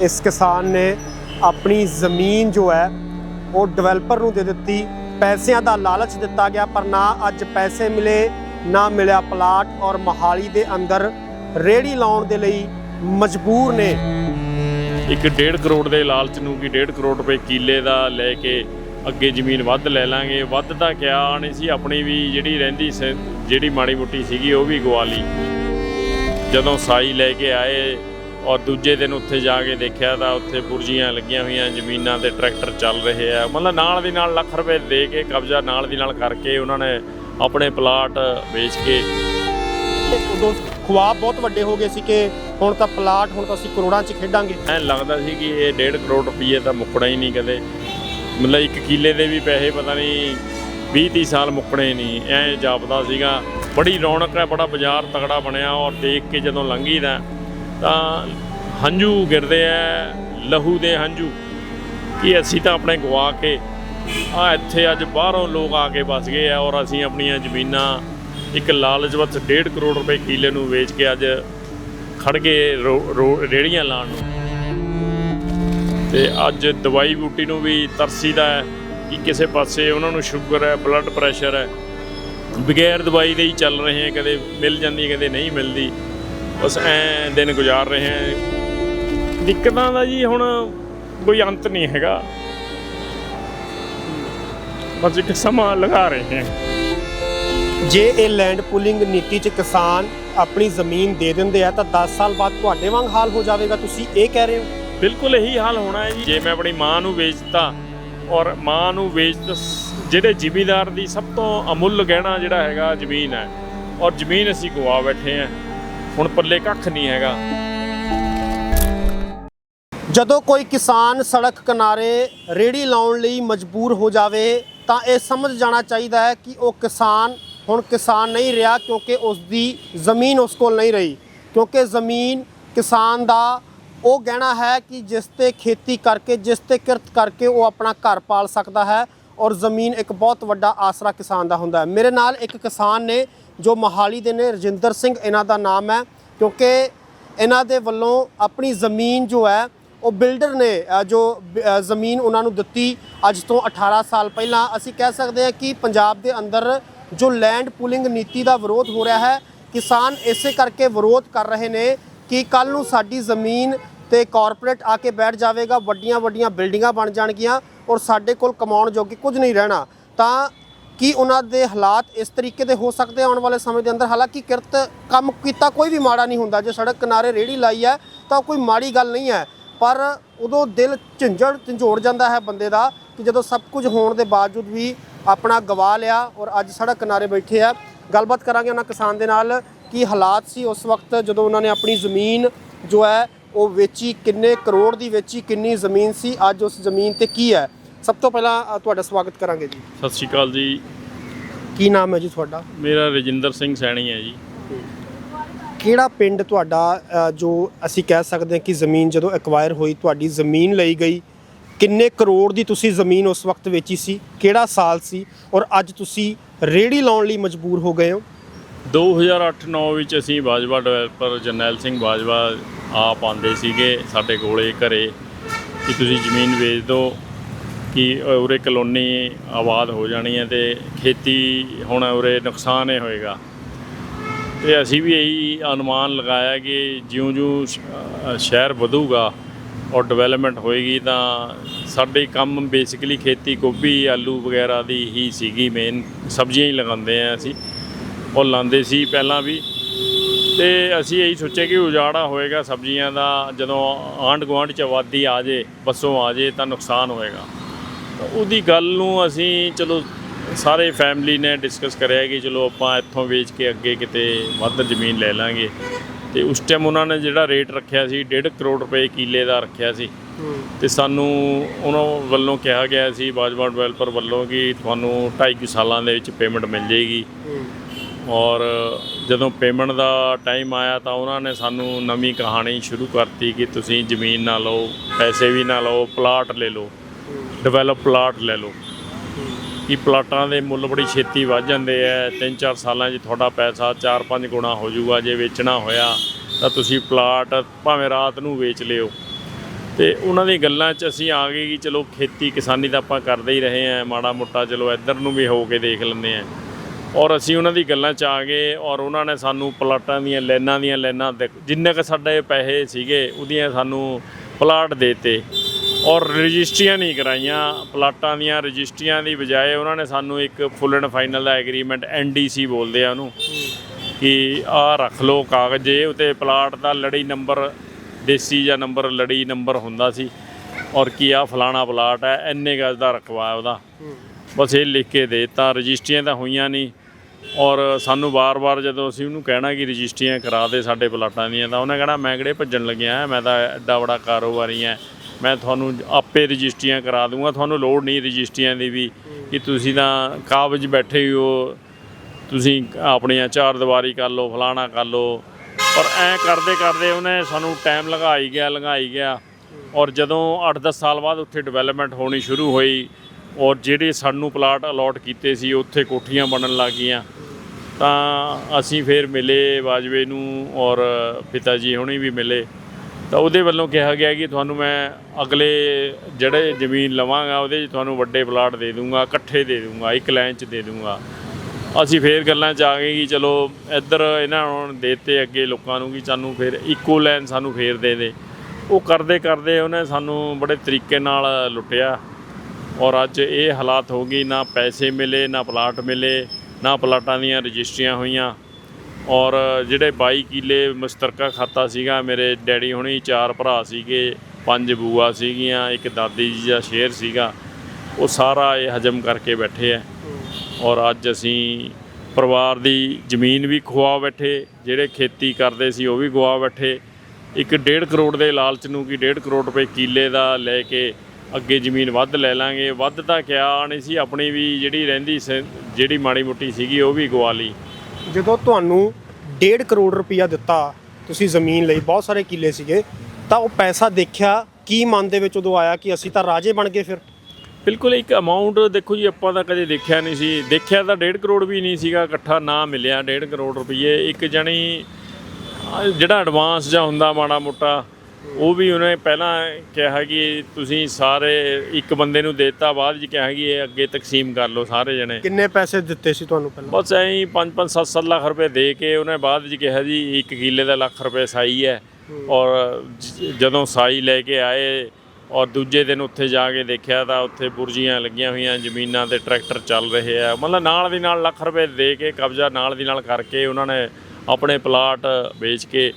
ਇਸ ਕਿਸਾਨ ਨੇ ਆਪਣੀ ਜ਼ਮੀਨ ਜੋ ਹੈ, ਉਹ ਡਿਵੈਲਪਰ ਨੂੰ ਦੇ ਦਿੱਤੀ। ਪੈਸਿਆਂ ਦਾ ਲਾਲਚ ਦਿੱਤਾ ਗਿਆ, ਪਰ ਨਾ ਅੱਜ ਪੈਸੇ ਮਿਲੇ, ਨਾ ਮਿਲਿਆ ਪਲਾਟ ਔਰ ਮਹਾਲੀ ਦੇ ਅੰਦਰ ਰੇੜੀ ਲਾਉਣ ਦੇ ਲਈ ਮਜਬੂਰ ਨੇ। ਇੱਕ 1.5 ਕਰੋੜ ਦੇ ਲਾਲਚ ਨੂੰ ਕਿ 1.5 ਕਰੋੜ ਰੁਪਏ ਕਿੱਲੇ ਦਾ ਲੈ ਕੇ ਅੱਗੇ ਜ਼ਮੀਨ ਵੱਧ ਲੈ ਲਾਂਗੇ। ਵੱਧ ਤਾਂ ਕਿਆ ਨਹੀਂ ਸੀ, ਆਪਣੀ ਵੀ ਜਿਹੜੀ ਰਹਿੰਦੀ ਸੀ, ਜਿਹੜੀ ਮਾੜੀ ਮੁੱਟੀ ਸੀਗੀ, ਉਹ ਵੀ ਗਵਾ ਲਈ। ਜਦੋਂ ਸਾਈ ਲੈ ਕੇ ਆਏ ਔਰ ਦੂਜੇ ਦਿਨ ਉੱਥੇ ਜਾ ਕੇ ਦੇਖਿਆ ਤਾਂ ਉੱਥੇ ਬੁਰਜੀਆਂ ਲੱਗੀਆਂ ਹੋਈਆਂ ਜ਼ਮੀਨਾਂ ਤੇ ਟਰੈਕਟਰ ਚੱਲ ਰਹੇ ਆ। ਮਤਲਬ ਨਾਲ ਦੀ ਨਾਲ ਲੱਖ ਰੁਪਏ ਦੇ ਕੇ ਕਬਜ਼ਾ ਨਾਲ ਦੀ ਨਾਲ ਕਰਕੇ ਉਹਨਾਂ ਨੇ ਆਪਣੇ ਪਲਾਟ ਵੇਚ ਕੇ ਉਦੋਂ ਖੁਆਬ ਬਹੁਤ ਵੱਡੇ ਹੋ ਗਏ ਸੀ ਕਿ ਹੁਣ ਤਾਂ ਪਲਾਟ ਹੁਣ ਤਾਂ ਅਸੀਂ ਕਰੋੜਾਂ 'ਚ ਖੇਡਾਂਗੇ। ਐਂ ਲੱਗਦਾ ਸੀ ਕਿ ਇਹ 1.5 ਕਰੋੜ ਰੁਪਏ ਤਾਂ ਮੁੱਕਣਾ ਹੀ ਨਹੀਂ ਕਦੇ। ਮਤਲਬ ਇੱਕ ਕਿੱਲੇ ਦੇ ਵੀ ਪੈਸੇ ਪਤਾ ਨਹੀਂ 20 30 ਸਾਲ ਮੁੱਕਣੇ ਨਹੀਂ। ਐਂ ਜਾਪਦਾ ਸੀਗਾ। ਬੜੀ ਰੌਣਕ ਹੈ ਬੜਾ ਬਾਜ਼ਾਰ ਤਗੜਾ ਬਣਿਆ ਔਰ ਦੇਖ ਕੇ ਜਦੋਂ ਲੰਘੀਦਾ ਤਾਂ ਹੰਝੂ ਗਿਰਦੇ ਆ, ਲਹੂ ਦੇ ਹੰਝੂ। ਕਿ ਅਸੀਂ ਤਾਂ ਆਪਣੇ ਗਵਾ ਕੇ, ਆ ਇੱਥੇ ਅੱਜ ਬਾਹਰੋਂ ਲੋਕ ਆ ਕੇ ਵਸ ਗਏ ਆ ਔਰ ਅਸੀਂ ਆਪਣੀਆਂ ਜ਼ਮੀਨਾਂ ਇੱਕ ਲਾਲਚਵਤ 1.5 ਕਰੋੜ ਰੁਪਏ ਕਿੱਲੇ ਨੂੰ ਵੇਚ ਕੇ ਅੱਜ ਖੜ ਗਏ ਰੋ- ਰੋ- ਰੇਹੜੀਆਂ ਲਾਉਣ ਨੂੰ। ਤੇ ਅੱਜ ਦਵਾਈ ਬੂਟੀ ਨੂੰ ਵੀ ਤਰਸੀਦਾ ਹੈ ਕਿ ਕਿਸੇ ਪਾਸੇ ਉਹਨਾਂ ਨੂੰ ਸ਼ੂਗਰ ਹੈ ਬਲੱਡ ਪ੍ਰੈਸ਼ਰ ਹੈ। ਬਗੈਰ ਦਵਾਈ ਦੇ ਹੀ ਚੱਲ ਰਹੇ ਹੈ, ਕਦੇ ਮਿਲ ਜਾਂਦੀ ਕਦੇ ਨਹੀਂ ਮਿਲਦੀ। ਬਸ ਐ ਦਿਨ ਗੁਜ਼ਾਰ ਰਹੇ ਹੈ ਦਿੱਕਤਾਂ ਦਾ ਜੀ ਹੁਣ ਕੋਈ ਅੰਤ ਨਹੀਂ ਹੈਗਾ। ਬਸ ਇੱਕ ਸਮਾਂ ਲਗਾ ਰਹੇ ਹੈ ਜੇ ਇਹ ਲੈਂਡ ਪੂਲਿੰਗ ਨੀਤੀ 'ਚ ਕਿਸਾਨ ਆਪਣੀ ਜ਼ਮੀਨ ਦੇ ਦਿੰਦੇ ਆ ਤਾਂ 10 ਸਾਲ ਬਾਅਦ ਤੁਹਾਡੇ ਵਾਂਗ ਹਾਲ ਹੋ ਜਾਵੇਗਾ। ਤੁਸੀਂ ਇਹ ਕਹਿ ਰਹੇ ਹੋ? ਬਿਲਕੁਲ ਇਹੀ ਹਾਲ ਹੋਣਾ ਹੈ ਜੀ। ਜੇ ਮੈਂ ਆਪਣੀ ਮਾਂ ਨੂੰ ਵੇਚਤਾ ਔਰ ਮਾਂ ਨੂੰ ਵੇਚ ਜਿਹੜੇ ਜ਼ਿਮੀਦਾਰ ਦੀ ਸਭ ਤੋਂ ਅਮੁੱਲ ਗਹਿਣਾ ਜਿਹੜਾ ਹੈਗਾ ਜ਼ਮੀਨ ਹੈ ਔਰ ਜ਼ਮੀਨ ਅਸੀਂ ਗਵਾ ਬੈਠੇ ਹਾਂ ਹੁਣ ਪੱਲੇ ਕੱਖ ਨਹੀਂ ਹੈਗਾ। ਜਦੋਂ ਕੋਈ ਕਿਸਾਨ ਸੜਕ ਕਿਨਾਰੇ ਰੇੜੀ ਲਾਉਣ ਲਈ ਮਜਬੂਰ ਹੋ ਜਾਵੇ, ਤਾਂ ਇਹ ਸਮਝ ਜਾਣਾ ਚਾਹੀਦਾ ਹੈ ਕਿ ਉਹ ਕਿਸਾਨ ਹੁਣ ਕਿਸਾਨ ਨਹੀਂ ਰਿਹਾ ਕਿਉਂਕਿ ਉਸ ਦੀ ਜ਼ਮੀਨ ਉਸ ਕੋਲ ਨਹੀਂ ਰਹੀ। ਕਿਉਂਕਿ ਜ਼ਮੀਨ ਕਿਸਾਨ ਦਾ ਉਹ ਗਹਿਣਾ ਹੈ ਕਿ ਜਿਸ ਤੇ ਖੇਤੀ ਕਰਕੇ, ਜਿਸ ਤੇ ਕਿਰਤ ਕਰਕੇ ਉਹ ਆਪਣਾ ਘਰ ਪਾਲ ਸਕਦਾ ਹੈ ਔਰ ਜ਼ਮੀਨ ਇੱਕ ਬਹੁਤ ਵੱਡਾ ਆਸਰਾ ਕਿਸਾਨ ਦਾ ਹੁੰਦਾ ਹੈ। ਮੇਰੇ ਨਾਲ ਇੱਕ ਕਿਸਾਨ ਨੇ ਜੋ ਮਹਾਲੀ ਦੇ ਨੇ, ਰਜਿੰਦਰ ਸਿੰਘ ਇਹਨਾਂ ਦਾ ਨਾਮ ਹੈ, ਕਿਉਂਕਿ ਇਹਨਾਂ ਦੇ ਵੱਲੋਂ ਆਪਣੀ ਜ਼ਮੀਨ ਜੋ ਹੈ, ਉਹ ਬਿਲਡਰ ਨੇ ਜੋ ਜ਼ਮੀਨ ਉਹਨਾਂ ਨੂੰ ਦਿੱਤੀ ਅੱਜ ਤੋਂ 18 ਸਾਲ ਪਹਿਲਾਂ। ਅਸੀਂ ਕਹਿ ਸਕਦੇ ਹਾਂ ਕਿ ਪੰਜਾਬ ਦੇ ਅੰਦਰ ਜੋ ਲੈਂਡ ਪੂਲਿੰਗ ਨੀਤੀ ਦਾ ਵਿਰੋਧ ਹੋ ਰਿਹਾ ਹੈ, ਕਿਸਾਨ ਇਸੇ ਕਰਕੇ ਵਿਰੋਧ ਕਰ ਰਹੇ ਨੇ ਕਿ ਕੱਲ ਨੂੰ ਸਾਡੀ ਜ਼ਮੀਨ ਤੇ ਕਾਰਪੋਰੇਟ ਆ ਕੇ ਬੈਠ ਜਾਵੇਗਾ ਵੱਡੀਆਂ ਵੱਡੀਆਂ ਬਿਲਡਿੰਗਾਂ ਬਣ ਜਾਣਗੀਆਂ ਔਰ ਸਾਡੇ ਕੋਲ ਕਮਾਉਣ ਜੋਗੀ ਕੁਝ ਨਹੀਂ ਰਹਿਣਾ। ਤਾਂ ਕੀ ਉਹਨਾਂ ਦੇ ਹਾਲਾਤ ਇਸ ਤਰੀਕੇ ਦੇ ਹੋ ਸਕਦੇ ਆਉਣ ਵਾਲੇ ਸਮੇਂ ਦੇ ਅੰਦਰ? ਹਾਲਾਂਕਿ ਕਿਰਤ ਕੰਮ ਕੀਤਾ ਕੋਈ ਵੀ ਮਾੜਾ ਨਹੀਂ ਹੁੰਦਾ। ਜੇ ਸੜਕ ਕਿਨਾਰੇ ਰੇੜੀ ਲਾਈ ਹੈ, ਤਾਂ ਕੋਈ ਮਾੜੀ ਗੱਲ ਨਹੀਂ ਹੈ। ਪਰ ਉਦੋਂ ਦਿਲ ਝੰਜੜ ਝੰਜੋੜ ਜਾਂਦਾ ਹੈ ਬੰਦੇ ਦਾ ਕਿ ਜਦੋਂ ਸਭ ਕੁਝ ਹੋਣ ਦੇ ਬਾਵਜੂਦ ਵੀ ਆਪਣਾ ਗਵਾ ਲਿਆ ਔਰ ਅੱਜ ਸੜਕ ਕਿਨਾਰੇ ਬੈਠੇ ਆ। ਗੱਲਬਾਤ ਕਰਾਂਗੇ ਉਹਨਾਂ ਕਿਸਾਨ ਦੇ ਨਾਲ ਕੀ ਹਾਲਾਤ ਸੀ ਉਸ ਵਕਤ ਜਦੋਂ ਉਹਨਾਂ ਨੇ ਆਪਣੀ ਜ਼ਮੀਨ ਜੋ ਹੈ, ਉਹ ਵੇਚੀ, ਕਿੰਨੇ ਕਰੋੜ ਦੀ ਵੇਚੀ, ਕਿੰਨੀ ਜ਼ਮੀਨ ਸੀ, ਅੱਜ ਉਸ ਜ਼ਮੀਨ ਤੇ ਕੀ ਹੈ? ਸਭ ਤੋਂ ਪਹਿਲਾਂ ਅ, ਤੁਹਾਡਾ ਸਵਾਗਤ ਕਰਾਂਗੇ ਜੀ। ਸਤਿ ਸ਼੍ਰੀ ਅਕਾਲ ਜੀ। ਕੀ ਨਾਮ ਹੈ ਜੀ ਤੁਹਾਡਾ? ਮੇਰਾ ਰਜਿੰਦਰ ਸਿੰਘ ਸੈਣੀ ਹੈ ਜੀ। ਕਿਹੜਾ ਪਿੰਡ ਤੁਹਾਡਾ ਅ, ਜੋ ਅਸੀਂ ਕਹਿ ਸਕਦੇ ਹਾਂ ਕਿ ਜ਼ਮੀਨ ਜਦੋਂ ਐਕਵਾਇਰ ਹੋਈ ਤੁਹਾਡੀ ਜ਼ਮੀਨ ਲਈ ਗਈ ਕਿੰਨੇ ਕਰੋੜ ਦੀ ਤੁਸੀਂ ਜ਼ਮੀਨ ਉਸ ਵਕਤ ਵੇਚੀ ਸੀ ਕਿਹੜਾ ਸਾਲ ਸੀ ਔਰ ਅੱਜ ਤੁਸੀਂ ਰੇੜੀ ਲਾਉਣ ਲਈ ਮਜਬੂਰ ਹੋ ਗਏ ਹੋ? 2008-9 ਵਿੱਚ ਅਸੀਂ ਬਾਜਵਾ ਡਿਵੈਲਪਰ ਜਰਨੈਲ ਸਿੰਘ ਬਾਜਵਾ ਆਪ ਆਂਦੇ ਸੀਗੇ ਸਾਡੇ ਕੋਲੇ ਘਰੇ ਕਿ ਤੁਸੀਂ ਜ਼ਮੀਨ ਵੇਚ ਦਿਓ। ਕਿ ਉਰੇ ਕਲੋਨੀ ਆਬਾਦ ਹੋ ਜਾਣੀ ਹੈ ਤੇ ਖੇਤੀ ਹੁਣ ਉਰੇ ਨੁਕਸਾਨ ਹੀ ਹੋਏਗਾ। ਤੇ ਅਸੀਂ ਵੀ ਇਹੀ ਅਨੁਮਾਨ ਲਗਾਇਆ ਕਿ ਜਿਉਂ-ਜਿਉਂ ਸ਼ਹਿਰ ਵਧੂਗਾ ਔਰ ਡਿਵੈਲਪਮੈਂਟ ਹੋਏਗੀ ਤਾਂ ਸਾਡੇ ਕੰਮ ਬੇਸਿਕਲੀ ਖੇਤੀ, ਗੋਭੀ, ਆਲੂ ਵਗੈਰਾ ਦੀ ਹੀ ਸੀਗੀ ਮੇਨ ਸਬਜ਼ੀਆਂ ਹੀ ਲਗਾਉਂਦੇ ਆ ਅਸੀਂ। ਉਹ ਲਾਉਂਦੇ ਸੀ ਪਹਿਲਾਂ ਵੀ। ਤੇ ਅਸੀਂ ਇਹੀ ਸੋਚਿਆ ਕਿ ਉਜਾੜਾ ਹੋਏਗਾ ਸਬਜ਼ੀਆਂ ਦਾ, ਜਦੋਂ ਆਂਢ ਗੁਆਂਢ ਚ ਆਬਾਦੀ ਆ ਜੇ ਬੱਸੋਂ ਆ ਜੇ ਤਾਂ ਨੁਕਸਾਨ ਹੋਏਗਾ। ਉਹਦੀ ਗੱਲ ਨੂੰ ਅਸੀਂ ਚਲੋ ਸਾਰੇ ਫੈਮਿਲੀ ਨੇ ਡਿਸਕਸ ਕਰਿਆ ਕਿ ਚਲੋ ਆਪਾਂ ਇੱਥੋਂ ਵੇਚ ਕੇ ਅੱਗੇ ਕਿਤੇ ਵੱਧ ਜ਼ਮੀਨ ਲੈ ਲਾਂਗੇ। ਤੇ ਉਸ ਟਾਈਮ ਉਹਨਾਂ ਨੇ ਜਿਹੜਾ ਰੇਟ ਰੱਖਿਆ ਸੀ 1.5 ਕਰੋੜ ਰੁਪਏ ਕਿੱਲੇ ਦਾ ਰੱਖਿਆ ਸੀ। ਤੇ ਸਾਨੂੰ ਉਹਨਾਂ ਵੱਲੋਂ ਕਿਹਾ ਗਿਆ ਸੀ, ਬਾਜਵਾ ਡਿਵੈਲਪਰ ਵੱਲੋਂ ਕਿ ਤੁਹਾਨੂੰ 2.5 ਸਾਲਾਂ ਦੇ ਵਿੱਚ ਪੇਮੈਂਟ ਮਿਲ ਜਾਏਗੀ। ਔਰ ਜਦੋਂ ਪੇਮੈਂਟ ਦਾ ਟਾਈਮ ਆਇਆ ਤਾਂ ਉਹਨਾਂ ਨੇ ਸਾਨੂੰ ਨਵੀਂ ਕਹਾਣੀ ਸ਼ੁਰੂ ਕਰਤੀ ਕਿ ਤੁਸੀਂ ਜ਼ਮੀਨ ਨਾ ਲਓ, ਪੈਸੇ ਵੀ ਨਾ ਲਓ ਪਲਾਟ ਲੈ ਲਓ। ਡਿਵੈਲਪ ਪਲਾਟ ਲੈ ਲਓ। ਕਿ ਪਲਾਟਾਂ ਦੇ ਮੁੱਲ ਬੜੀ ਛੇਤੀ ਵੱਧ ਜਾਂਦੇ ਐ। 3-4 ਸਾਲਾਂ 'ਚ ਤੁਹਾਡਾ ਪੈਸਾ 4-5 ਗੁਣਾ ਹੋ ਜਾਊਗਾ ਜੇ ਵੇਚਣਾ ਹੋਇਆ, ਤਾਂ ਤੁਸੀਂ ਪਲਾਟ ਭਾਵੇਂ ਰਾਤ ਨੂੰ ਵੇਚ ਲਿਓ। ਤੇ ਉਹਨਾਂ ਦੀ ਗੱਲਾਂ 'ਚ ਅਸੀਂ ਆ ਗਏ ਕਿ ਚਲੋ ਖੇਤੀ ਕਿਸਾਨੀ ਤਾਂ ਆਪਾਂ ਕਰਦੇ ਹੀ ਰਹੇ ਆ ਮਾੜਾ ਮੋਟਾ ਚਲੋ ਇੱਧਰ ਨੂੰ ਵੀ ਹੋ ਕੇ ਦੇਖ ਲੈਂਦੇ ਆ ਔਰ ਅਸੀਂ ਉਹਨਾਂ ਦੀ ਗੱਲਾਂ 'ਚ ਆ ਗਏ ਔਰ ਉਹਨਾਂ ਨੇ ਸਾਨੂੰ ਪਲਾਟਾਂ ਦੀਆਂ ਲੈਨਾਂ ਦੀਆਂ ਲਾਈਨਾਂ ਦੇ- ਜਿੰਨੇ ਕ ਸਾਡੇ ਪੈਸੇ ਸੀਗੇ, ਉਹਦੀਆਂ ਸਾਨੂੰ ਪਲਾਟ ਦੇਤੇ। ਔਰ ਰਜਿਸਟਰੀਆਂ ਨਹੀਂ ਕਰਾਈਆਂ। ਪਲਾਟਾਂ ਦੀਆਂ ਰਜਿਸਟਰੀਆਂ ਦੀ ਬਜਾਏ ਉਹਨਾਂ ਨੇ ਸਾਨੂੰ ਇੱਕ ਫੁੱਲ ਐਂਡ ਫਾਈਨਲ ਦਾ ਐਗਰੀਮੈਂਟ ਐਨਡੀਸੀ ਬੋਲਦੇ ਆ ਉਹਨੂੰ, ਕਿ ਆਹ ਰੱਖ ਲਓ ਕਾਗਜ਼। ਇਹ ਉਤੇ ਪਲਾਟ ਦਾ ਲੜੀ ਨੰਬਰ, ਦੇਸੀ ਜਾਂ ਨੰਬਰ, ਲੜੀ ਨੰਬਰ ਹੁੰਦਾ ਸੀ, ਔਰ ਕੀ ਆ ਫਲਾਣਾ ਪਲਾਟ ਹੈ ਇੰਨੇ ਗਜ਼ ਦਾ ਰਕਵਾ ਉਹਦਾ। ਬਸ ਇਹ ਲਿਖ ਕੇ ਦੇ ਤਾਂ ਰਜਿਸਟਰੀਆਂ ਤਾਂ ਹੋਈਆਂ ਨਹੀਂ। ਔਰ ਸਾਨੂੰ ਵਾਰ-ਵਾਰ ਜਦੋਂ ਅਸੀਂ ਉਹਨੂੰ ਕਹਿਣਾ ਕਿ ਰਜਿਸਟਰੀਆਂ ਕਰਾ ਦੇ ਸਾਡੇ ਪਲਾਟਾਂ ਦੀਆਂ, ਤਾਂ ਉਹਨੇ ਕਹਿਣਾ, ਮੈਂ ਕਿਹੜੇ ਭੱਜਣ ਲੱਗਿਆ, ਮੈਂ ਤਾਂ ਐਡਾ ਬੜਾ ਕਾਰੋਬਾਰੀ ਹਾਂ ਮੈਂ ਤੁਹਾਨੂੰ ਆਪੇ ਰਜਿਸਟਰੀਆਂ ਕਰਾ ਦੂੰਗਾ। ਤੁਹਾਨੂੰ ਲੋੜ ਨਹੀਂ ਰਜਿਸਟਰੀਆਂ ਦੀ ਵੀ, ਕਿ ਤੁਸੀਂ ਤਾਂ ਕਾਬਜ ਬੈਠੇ ਹੀ ਹੋ। ਤੁਸੀਂ ਆਪਣੀਆਂ ਚਾਰ ਦੀਵਾਰੀ ਕਰ ਲਓ, ਫਲਾਣਾ ਕਰ ਲਓ। ਪਰ ਐ ਕਰਦੇ ਕਰਦੇ ਉਹਨੇ ਸਾਨੂੰ ਟਾਈਮ ਲਗਾਈ ਗਿਆ ਲਗਾਈ ਗਿਆ। ਔਰ ਜਦੋਂ 8-10 ਸਾਲ ਬਾਅਦ ਉੱਥੇ ਡਿਵੈਲਪਮੈਂਟ ਹੋਣੀ ਸ਼ੁਰੂ ਹੋਈ, ਔਰ ਜਿਹੜੇ ਸਾਨੂੰ ਪਲਾਟ ਅਲਾਟ ਕੀਤੇ ਸੀ, ਉੱਥੇ ਕੋਠੀਆਂ ਬਣਨ ਲੱਗ ਗਈਆਂ, ਤਾਂ ਅਸੀਂ ਫਿਰ ਮਿਲੇ ਬਾਜਵੇ ਨੂੰ, ਔਰ ਪਿਤਾ ਜੀ ਹੁਣੇ ਵੀ ਮਿਲੇ। ਤਾਂ ਉਹਦੇ ਵੱਲੋਂ ਕਿਹਾ ਗਿਆ ਕਿ ਤੁਹਾਨੂੰ ਮੈਂ ਅਗਲੇ ਜਿਹੜੇ ਜ਼ਮੀਨ ਲਵਾਂਗਾ, ਉਹਦੇ 'ਚ ਤੁਹਾਨੂੰ ਵੱਡੇ ਪਲਾਟ ਦੇ ਦੂੰਗਾ, ਇਕੱਠੇ ਦੇ ਦੂੰਗਾ, ਇੱਕ ਲਾਈਨ 'ਚ ਦੇ ਦੂੰਗਾ। ਅਸੀਂ ਫੇਰ ਗੱਲਾਂ 'ਚ ਆ ਗਏ ਕਿ ਚਲੋ ਇੱਧਰ ਇਹਨਾਂ ਨੂੰ ਦੇਤੇ ਅੱਗੇ ਲੋਕਾਂ ਨੂੰ ਕਿ ਸਾਨੂੰ ਫਿਰ ਇੱਕੋ ਲਾਈਨ ਸਾਨੂੰ ਫੇਰ ਦੇ ਦੇ। ਉਹ ਕਰਦੇ ਕਰਦੇ ਉਹਨੇ ਸਾਨੂੰ ਬੜੇ ਤਰੀਕੇ ਨਾਲ ਲੁੱਟਿਆ। ਔਰ ਅੱਜ ਇਹ ਹਾਲਾਤ ਹੋ ਗਈ ਨਾ ਪੈਸੇ ਮਿਲੇ, ਨਾ ਪਲਾਟ ਮਿਲੇ, ਨਾ ਪਲਾਟਾਂ ਦੀਆਂ ਰਜਿਸਟਰੀਆਂ ਹੋਈਆਂ। ਔਰ ਜਿਹੜੇ 22 ਕਿੱਲੇ ਮੁਸ਼ਤਰਕਾ ਖਾਤਾ ਸੀਗਾ, ਮੇਰੇ ਡੈਡੀ ਹੁਣੀ ਚਾਰ ਭਰਾ ਸੀਗੇ, ਪੰਜ ਬੂਆ ਸੀਗੀਆਂ, ਇੱਕ ਦਾਦੀ ਜੀ ਦਾ ਸ਼ੇਰ ਸੀਗਾ, ਉਹ ਸਾਰਾ ਇਹ ਹਜਮ ਕਰਕੇ ਬੈਠੇ ਆ। ਔਰ ਅੱਜ ਅਸੀਂ ਪਰਿਵਾਰ ਦੀ ਜ਼ਮੀਨ ਵੀ ਖੁਆ ਬੈਠੇ, ਜਿਹੜੇ ਖੇਤੀ ਕਰਦੇ ਸੀ ਉਹ ਵੀ ਗਵਾ ਬੈਠੇ। ਇੱਕ 1.5 ਕਰੋੜ ਦੇ ਲਾਲਚ ਨੂੰ ਕਿ 1.5 ਕਰੋੜ ਰੁਪਏ ਕਿੱਲੇ ਦਾ ਲੈ ਕੇ ਅੱਗੇ ਜ਼ਮੀਨ ਵੱਧ ਲੈ ਲਾਂਗੇ। ਵੱਧ ਤਾਂ ਕਿਆ ਨਹੀਂ ਸੀ, ਆਪਣੀ ਵੀ ਜਿਹੜੀ ਰਹਿੰਦੀ ਸੀ, ਜਿਹੜੀ ਮਾੜੀ ਮੁੱਟੀ ਸੀਗੀ, ਉਹ ਵੀ ਗਵਾ ਲਈ। ਜਦੋਂ ਤੁਹਾਨੂੰ 1.5 ਕਰੋੜ ਰੁਪਇਆ ਦਿੱਤਾ ਤੁਸੀਂ ਜ਼ਮੀਨ ਲਈ, ਬਹੁਤ ਸਾਰੇ ਕਿੱਲੇ ਸੀਗੇ, ਤਾਂ ਉਹ ਪੈਸਾ ਦੇਖਿਆ, ਕੀ ਮਨ ਦੇ ਵਿੱਚ ਉਦੋਂ ਆਇਆ ਕਿ ਅਸੀਂ ਤਾਂ ਰਾਜੇ ਬਣ ਗਏ ਫਿਰ? ਬਿਲਕੁਲ, ਇੱਕ ਅਮਾਉਂਟ ਦੇਖੋ ਜੀ, ਆਪਾਂ ਤਾਂ ਕਦੇ ਦੇਖਿਆ ਨਹੀਂ ਸੀ। ਦੇਖਿਆ ਤਾਂ 1.5 ਕਰੋੜ ਵੀ ਨਹੀਂ ਸੀਗਾ, ਇਕੱਠਾ ਨਾ ਮਿਲਿਆ 1.5 ਕਰੋੜ ਰੁਪਏ ਇੱਕ ਜਣੀ ਜਿਹੜਾ ਐਡਵਾਂਸ ਜਾਂ ਹੁੰਦਾ ਮਾੜਾ ਮੋਟਾ ਉਹ ਵੀ ਉਹਨੇ ਪਹਿਲਾਂ ਕਿਹਾ ਕਿ ਤੁਸੀਂ ਸਾਰੇ ਇੱਕ ਬੰਦੇ ਨੂੰ ਦੇਤਾ ਬਾਅਦ 'ਚ ਕਿਹਾ ਕਿ ਇਹ ਅੱਗੇ ਤਕਸੀਮ ਕਰ ਲਓ ਸਾਰੇ ਜਣੇ। ਕਿੰਨੇ ਪੈਸੇ ਦਿੱਤੇ ਸੀ ਤੁਹਾਨੂੰ ਪਹਿਲਾਂ? ਬਸ ਐਂ ਹੀ 5-5 7-7 ਲੱਖ ਰੁਪਏ ਦੇ ਕੇ ਉਹਨੇ ਬਾਅਦ ਵਿੱਚ ਕਿਹਾ ਜੀ ਇੱਕ ਕਿੱਲੇ ਦਾ ਲੱਖ ਰੁਪਏ ਸਾਈ ਹੈ। ਔਰ ਜ- ਜਦੋਂ ਸਾਈ ਲੈ ਕੇ ਆਏ ਔਰ ਦੂਜੇ ਦਿਨ ਉੱਥੇ ਜਾ ਕੇ ਦੇਖਿਆ ਤਾਂ ਉੱਥੇ ਬੁਰਜੀਆਂ ਲੱਗੀਆਂ ਹੋਈਆਂ ਜ਼ਮੀਨਾਂ ਤੇ ਟਰੈਕਟਰ ਚੱਲ ਰਹੇ ਆ। ਮਤਲਬ ਨਾਲ ਦੀ ਨਾਲ ਲੱਖ ਰੁਪਏ ਦੇ ਕੇ ਕਬਜ਼ਾ ਨਾਲ ਦੀ ਨਾਲ ਕਰਕੇ ਉਹਨਾਂ ਨੇ ਆਪਣੇ ਪਲਾਟ ਵੇਚ ਕੇ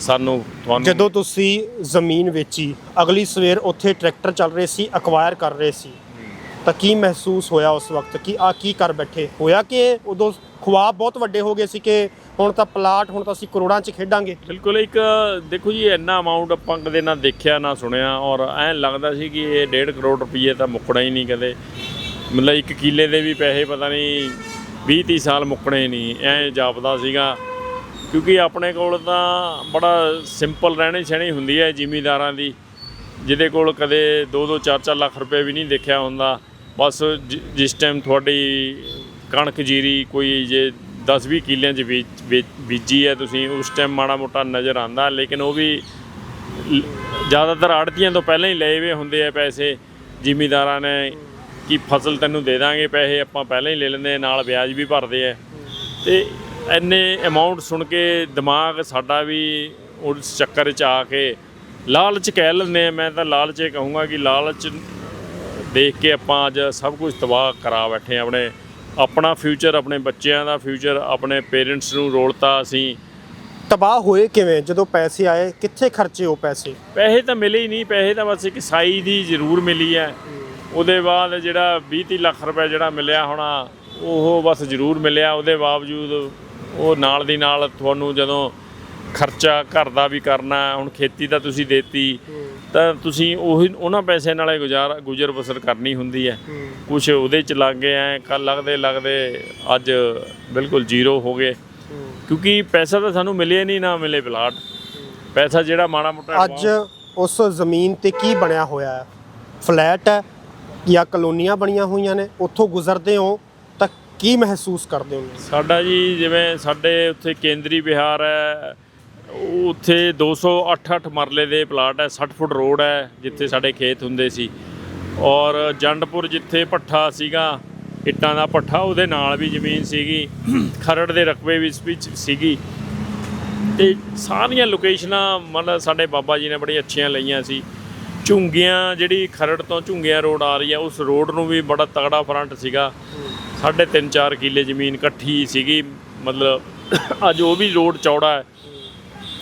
ਸਾਨੂੰ ਤੁਹਾਨੂੰ ਜਦੋਂ ਤੁਸੀਂ ਜ਼ਮੀਨ ਵੇਚੀ ਅਗਲੀ ਸਵੇਰ ਉੱਥੇ ਟਰੈਕਟਰ ਚੱਲ ਰਹੇ ਸੀ ਅਕਵਾਇਰ ਕਰ ਰਹੇ ਸੀ। ਤਾਂ ਕੀ ਮਹਿਸੂਸ ਹੋਇਆ ਉਸ ਵਕਤ? ਕਿ ਆ ਕੀ ਕਰ ਬੈਠੇ? ਹੋਇਆ ਕਿ ਉਦੋਂ ਖੁਆਬ ਬਹੁਤ ਵੱਡੇ ਹੋ ਗਏ ਸੀ ਕਿ ਹੁਣ ਤਾਂ ਪਲਾਟ ਹੁਣ ਤਾਂ ਅਸੀਂ ਕਰੋੜਾਂ 'ਚ ਖੇਡਾਂਗੇ? ਬਿਲਕੁਲ ਇੱਕ ਦੇਖੋ ਜੀ ਇੰਨਾ ਅਮਾਉਂਟ ਆਪਾਂ ਕਦੇ ਨਾ ਦੇਖਿਆ ਨਾ ਸੁਣਿਆ ਔਰ ਐਂ ਲੱਗਦਾ ਸੀ ਕਿ ਇਹ 1.5 ਕਰੋੜ ਰੁਪਏ ਤਾਂ ਮੁੱਕਣਾ ਹੀ ਨਹੀਂ ਕਦੇ। ਮਤਲਬ ਇੱਕ ਕਿੱਲੇ ਦੇ ਵੀ ਪੈਸੇ ਪਤਾ ਨਹੀਂ 20 30 ਸਾਲ ਮੁੱਕਣੇ ਨਹੀਂ ਐਂ ਜਾਪਦਾ ਸੀਗਾ। ਕਿਉਂਕਿ ਆਪਣੇ ਕੋਲ ਤਾਂ ਬੜਾ ਸਿੰਪਲ ਰਹਿਣੀ ਸਹਿਣੀ ਹੁੰਦੀ ਹੈ ਜ਼ਿਮੀਦਾਰਾਂ ਦੀ, ਜਿਹਦੇ ਕੋਲ ਕਦੇ 2-2 4-4 ਲੱਖ ਰੁਪਏ ਵੀ ਨਹੀਂ ਦੇਖਿਆ ਹੁੰਦਾ। ਬਸ ਜਿਸ ਟਾਈਮ ਤੁਹਾਡੀ ਕਣਕ ਜੀਰੀ ਕੋਈ ਜੇ 10-20 ਕਿੱਲਿਆਂ 'ਚ ਬੀਜ- ਬੀਜ- ਬੀਜੀ ਹੈ, ਤੁਸੀਂ ਉਸ ਟਾਈਮ ਮਾੜਾ ਮੋਟਾ ਨਜ਼ਰ ਆਂਦਾ ਲੇਕਿਨ ਉਹ ਵੀ ਜ਼ਿਆਦਾਤਰ ਆੜਤੀਆਂ ਤੋਂ ਪਹਿਲਾਂ ਹੀ ਲਏ ਹੋਏ ਹੁੰਦੇ ਆ ਪੈਸੇ। ਜ਼ਿਮੀਦਾਰਾਂ ਨੇ ਕਿ ਫਸਲ ਤੈਨੂੰ ਦੇ ਦਾਂਗੇ, ਪੈਸੇ ਆਪਾਂ ਪਹਿਲਾਂ ਹੀ ਲੈ ਲੈਂਦੇ ਨਾਲ ਵਿਆਜ ਵੀ ਭਰਦੇ ਆ। ਤੇ ਐਨੇ ਅਮਾਉਂਟ ਸੁਣ ਕੇ ਦਿਮਾਗ ਸਾਡਾ ਵੀ ਉਸ ਚੱਕਰ 'ਚ ਆ ਕੇ ਲਾਲਚ ਕਹਿ ਲੈਂਦੇ ਆ। ਮੈਂ ਤਾਂ ਲਾਲਚ ਇਹ ਕਹੂੰਗਾ ਕਿ ਲਾਲਚ ਦੇਖ ਕੇ ਆਪਾਂ ਅੱਜ ਸਭ ਕੁਝ ਤਬਾਹ ਕਰਾ ਬੈਠੇ ਆ ਆਪਣੇ ਆਪਣਾ ਫਿਊਚਰ ਆਪਣੇ ਬੱਚਿਆਂ ਦਾ ਫਿਊਚਰ ਆਪਣੇ ਪੇਰੈਂਟਸ ਨੂੰ ਰੋਲਤਾ ਅਸੀਂ। ਤਬਾਹ ਹੋਏ ਕਿਵੇਂ? ਜਦੋਂ ਪੈਸੇ ਆਏ ਕਿੱਥੇ ਖਰਚੇ ਉਹ ਪੈਸੇ? ਪੈਸੇ ਤਾਂ ਮਿਲੇ ਹੀ ਨਹੀਂ ਪੈਸੇ ਤਾਂ ਬਸ ਇੱਕ ਸਾਈ ਦੀ ਜ਼ਰੂਰ ਮਿਲੀ ਹੈ। ਉਹਦੇ ਬਾਅਦ ਜਿਹੜਾ 20 30 ਲੱਖ ਰੁਪਏ ਜਿਹੜਾ ਮਿਲਿਆ ਹੋਣਾ ਉਹ ਬਸ ਜ਼ਰੂਰ ਮਿਲਿਆ। ਉਹਦੇ ਬਾਵਜੂਦ ਉਹ ਨਾਲ ਦੀ ਨਾਲ ਤੁਹਾਨੂੰ ਜਦੋਂ ਖਰਚਾ ਘਰ ਦਾ ਵੀ ਕਰਨਾ ਹੁਣ ਖੇਤੀ ਤਾਂ ਤੁਸੀਂ ਦੇਤੀ ਤਾਂ ਤੁਸੀਂ ਉਹੀ ਉਹਨਾਂ ਪੈਸੇ ਨਾਲੇ ਗੁਜ਼ਾਰ ਗੁਜ਼ਰ ਬਸਰ ਕਰਨੀ ਹੁੰਦੀ ਹੈ। ਕੁਝ ਉਹਦੇ ਚ ਲੱਗ ਗਏ ਐ ਕੱਲ ਲੱਗਦੇ ਲੱਗਦੇ ਅੱਜ ਬਿਲਕੁਲ ਜ਼ੀਰੋ ਹੋ ਗਏ। ਕਿਉਂਕਿ ਪੈਸਾ ਤਾਂ ਸਾਨੂੰ ਮਿਲਿਆ ਨਹੀਂ ਨਾ ਮਿਲੇ ਪਲਾਟ। ਪੈਸਾ ਜਿਹੜਾ ਮਾੜਾ ਮੋਟਾ ਅੱਜ ਉਸ ਜ਼ਮੀਨ ਤੇ ਕੀ ਬਣਿਆ ਹੋਇਆ ਹੈ? ਫਲੈਟ ਹੈ ਜਾਂ ਕਲੋਨੀਆਂ ਬਣੀਆਂ ਹੋਈਆਂ ਨੇ? ਉੱਥੋਂ ਗੁਜ਼ਰਦੇ ਹੋ ਕੀ ਮਹਿਸੂਸ ਕਰਦੇ ਹੋ ਸਾਡਾ ਜੀ ਜਿਵੇਂ ਸਾਡੇ ਉੱਥੇ ਕੇਂਦਰੀ ਵਿਹਾਰ ਹੈ ਉਹ ਉੱਥੇ 208 ਮਰਲੇ ਦੇ ਪਲਾਟ ਹੈ 60 ਫੁੱਟ ਰੋਡ ਹੈ, ਜਿੱਥੇ ਸਾਡੇ ਖੇਤ ਹੁੰਦੇ ਸੀ। ਔਰ ਜੰਡਪੁਰ ਜਿੱਥੇ ਪੱਠਾ ਸੀਗਾ, ਇੱਟਾਂ ਦਾ ਪੱਠਾ, ਉਹਦੇ ਨਾਲ ਵੀ ਜ਼ਮੀਨ ਸੀਗੀ, ਖਰੜ ਦੇ ਰਕਬੇ ਵਿੱਚ ਵੀ ਸੀਗੀ। ਤੇ ਸਾਰੀਆਂ ਲੋਕੇਸ਼ਨਾਂ ਮਤਲਬ ਸਾਡੇ ਬਾਬਾ ਜੀ ਨੇ ਬੜੀ ਅੱਛੀਆਂ ਲਈਆਂ ਸੀ। ਝੁੰਗੀਆਂ ਜਿਹੜੀ ਖਰੜ ਤੋਂ ਝੁੰਗੀਆਂ ਰੋਡ ਆ ਰਹੀ ਹੈ, ਉਸ ਰੋਡ ਨੂੰ ਵੀ ਬੜਾ ਤਗੜਾ ਫਰੰਟ ਸੀਗਾ। ਸਾਢੇ ਤਿੰਨ ਚਾਰ ਕਿੱਲੇ ਜ਼ਮੀਨ ਇਕੱਠੀ ਸੀਗੀ, ਮਤਲਬ ਅੱਜ ਉਹ ਵੀ ਰੋਡ ਚੌੜਾ ਹੈ।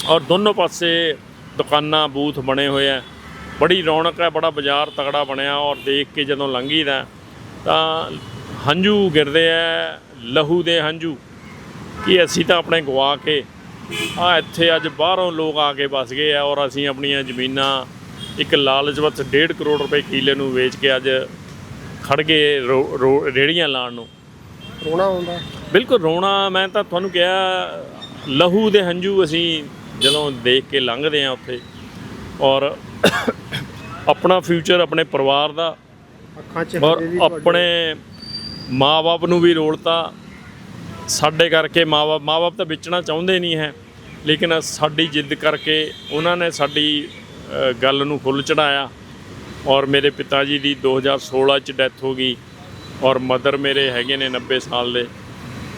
ਔਰ ਦੋਨੋਂ ਪਾਸੇ ਦੁਕਾਨਾਂ, ਬੂਥ ਬਣੇ ਹੋਏ ਆ ਬੜੀ ਰੌਣਕ ਹੈ, ਬੜਾ ਬਾਜ਼ਾਰ ਤਗੜਾ ਬਣਿਆ ਔਰ ਦੇਖ ਕੇ ਜਦੋਂ ਲੰਘੀਦਾ ਤਾਂ ਹੰਝੂ ਗਿਰਦੇ ਆ ਲਹੂ ਦੇ ਹੰਝੂ ਕਿ ਅਸੀਂ ਤਾਂ ਆਪਣੇ ਗਵਾ ਕੇ ਆ ਇੱਥੇ ਅੱਜ ਬਾਹਰੋਂ ਲੋਕ ਆ ਕੇ ਵਸ ਗਏ ਆ ਔਰ ਅਸੀਂ ਆਪਣੀਆਂ ਜ਼ਮੀਨਾਂ ਇੱਕ ਲਾਲਚਵਤ 1.5 ਕਰੋੜ ਰੁਪਏ ਕਿੱਲੇ ਨੂੰ ਵੇਚ ਕੇ ਅੱਜ ਖੜ ਗਏ ਰੋ- ਰੋ- ਰੇਹੜੀਆਂ ਲਾਉਣ ਨੂੰ। ਰੋਣਾ ਆਉਂਦਾ ਬਿਲਕੁਲ ਰੋਣਾ ਮੈਂ ਤਾਂ ਤੁਹਾਨੂੰ ਕਿਹਾ ਲਹੂ ਦੇ ਹੰਝੂ ਅਸੀਂ ਜਦੋਂ ਦੇਖ ਕੇ ਲੰਘਦੇ ਆ ਉੱਥੇ ਔਰ ਆਪਣਾ ਫਿਊਚਰ ਆਪਣੇ ਪਰਿਵਾਰ ਦਾ ਅੱਖਾਂ 'ਚ ਆਪਣੇ ਮਾਪੇ ਨੂੰ ਵੀ ਰੋਲਤਾ। ਸਾਡੇ ਕਰਕੇ ਮਾਪੇ ਮਾਪੇ ਤਾਂ ਵੇਚਣਾ ਚਾਹੁੰਦੇ ਨਹੀਂ ਹੈ ਲੇਕਿਨ ਸਾਡੀ ਜਿੱਦ ਕਰਕੇ ਉਹਨਾਂ ਨੇ ਸਾਡੀ ਗੱਲ ਨੂੰ ਫੁੱਲ ਚੜਾਇਆ ਔਰ ਮੇਰੇ ਪਿਤਾ ਜੀ ਦੀ 2016 ਚ ਡੈਥ ਹੋ ਗਈ ਔਰ ਮਦਰ ਮੇਰੇ ਹੈਗੇ ਨੇ 90 ਸਾਲ ਦੇ।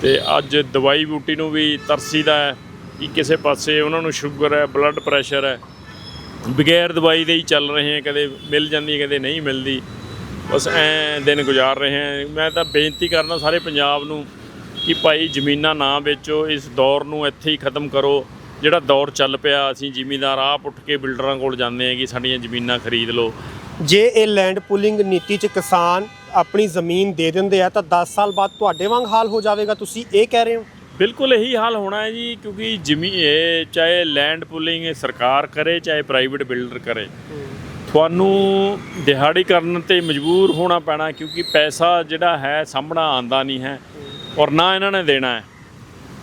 ਤੇ ਅੱਜ ਦਵਾਈ ਬੂਟੀ ਨੂੰ ਵੀ ਤਰਸੀਦਾ ਹੈ ਕਿ ਕਿਸੇ ਪਾਸੇ ਉਹਨਾਂ ਨੂੰ ਸ਼ੂਗਰ ਹੈ, ਬਲੱਡ ਪ੍ਰੈਸ਼ਰ ਹੈ। ਬਗੈਰ ਦਵਾਈ ਦੇ ਹੀ ਚੱਲ ਰਹੇ ਹੈ, ਕਦੇ ਮਿਲ ਜਾਂਦੀ, ਕਦੇ ਨਹੀਂ ਮਿਲਦੀ। ਬਸ ਐ ਦਿਨ ਗੁਜ਼ਾਰ ਰਹੇ ਹਾਂ। ਮੈਂ ਤਾਂ ਬੇਨਤੀ ਕਰਦਾ ਸਾਰੇ ਪੰਜਾਬ ਨੂੰ ਕਿ ਭਾਈ ਜ਼ਮੀਨਾਂ ਨਾ ਵੇਚੋ, ਇਸ ਦੌਰ ਨੂੰ ਇੱਥੇ ਹੀ ਖਤਮ ਕਰੋ। ਜਿਹੜਾ ਦੌਰ ਚੱਲ ਪਿਆ, ਅਸੀਂ ਜ਼ਿਮੀਂਦਾਰ ਆਪ ਉੱਠ ਕੇ ਬਿਲਡਰਾਂ ਕੋਲ ਜਾਂਦੇ ਹਾਂ ਕਿ ਸਾਡੀਆਂ ਜ਼ਮੀਨਾਂ ਖਰੀਦ ਲਓ। ਜੇ ਇਹ ਲੈਂਡ ਪੂਲਿੰਗ ਨੀਤੀ 'ਚ ਕਿਸਾਨ ਆਪਣੀ ਜ਼ਮੀਨ ਦੇ ਦਿੰਦੇ ਆ, ਤਾਂ 10 ਸਾਲ ਬਾਅਦ ਤੁਹਾਡੇ ਵਾਂਗ ਹਾਲ ਹੋ ਜਾਵੇਗਾ। ਤੁਸੀਂ ਇਹ ਕਹਿ ਰਹੇ ਹੋ? ਬਿਲਕੁਲ ਇਹੀ ਹਾਲ ਹੋਣਾ ਹੈ ਜੀ, ਕਿਉਂਕਿ ਜ਼ਮੀ ਇਹ ਚਾਹੇ ਲੈਂਡ ਪੁਲਿੰਗ ਸਰਕਾਰ ਕਰੇ, ਚਾਹੇ ਪ੍ਰਾਈਵੇਟ ਬਿਲਡਰ ਕਰੇ, ਤੁਹਾਨੂੰ ਦਿਹਾੜੀ ਕਰਨ ਤੇ ਮਜਬੂਰ ਹੋਣਾ ਪੈਣਾ, ਕਿਉਂਕਿ ਪੈਸਾ ਜਿਹੜਾ ਹੈ ਸਾਹਮਣਾ ਆਂਦਾ ਨਹੀਂ ਹੈ ਔਰ ਨਾ ਇਹਨਾਂ ਨੇ ਦੇਣਾ ਹੈ।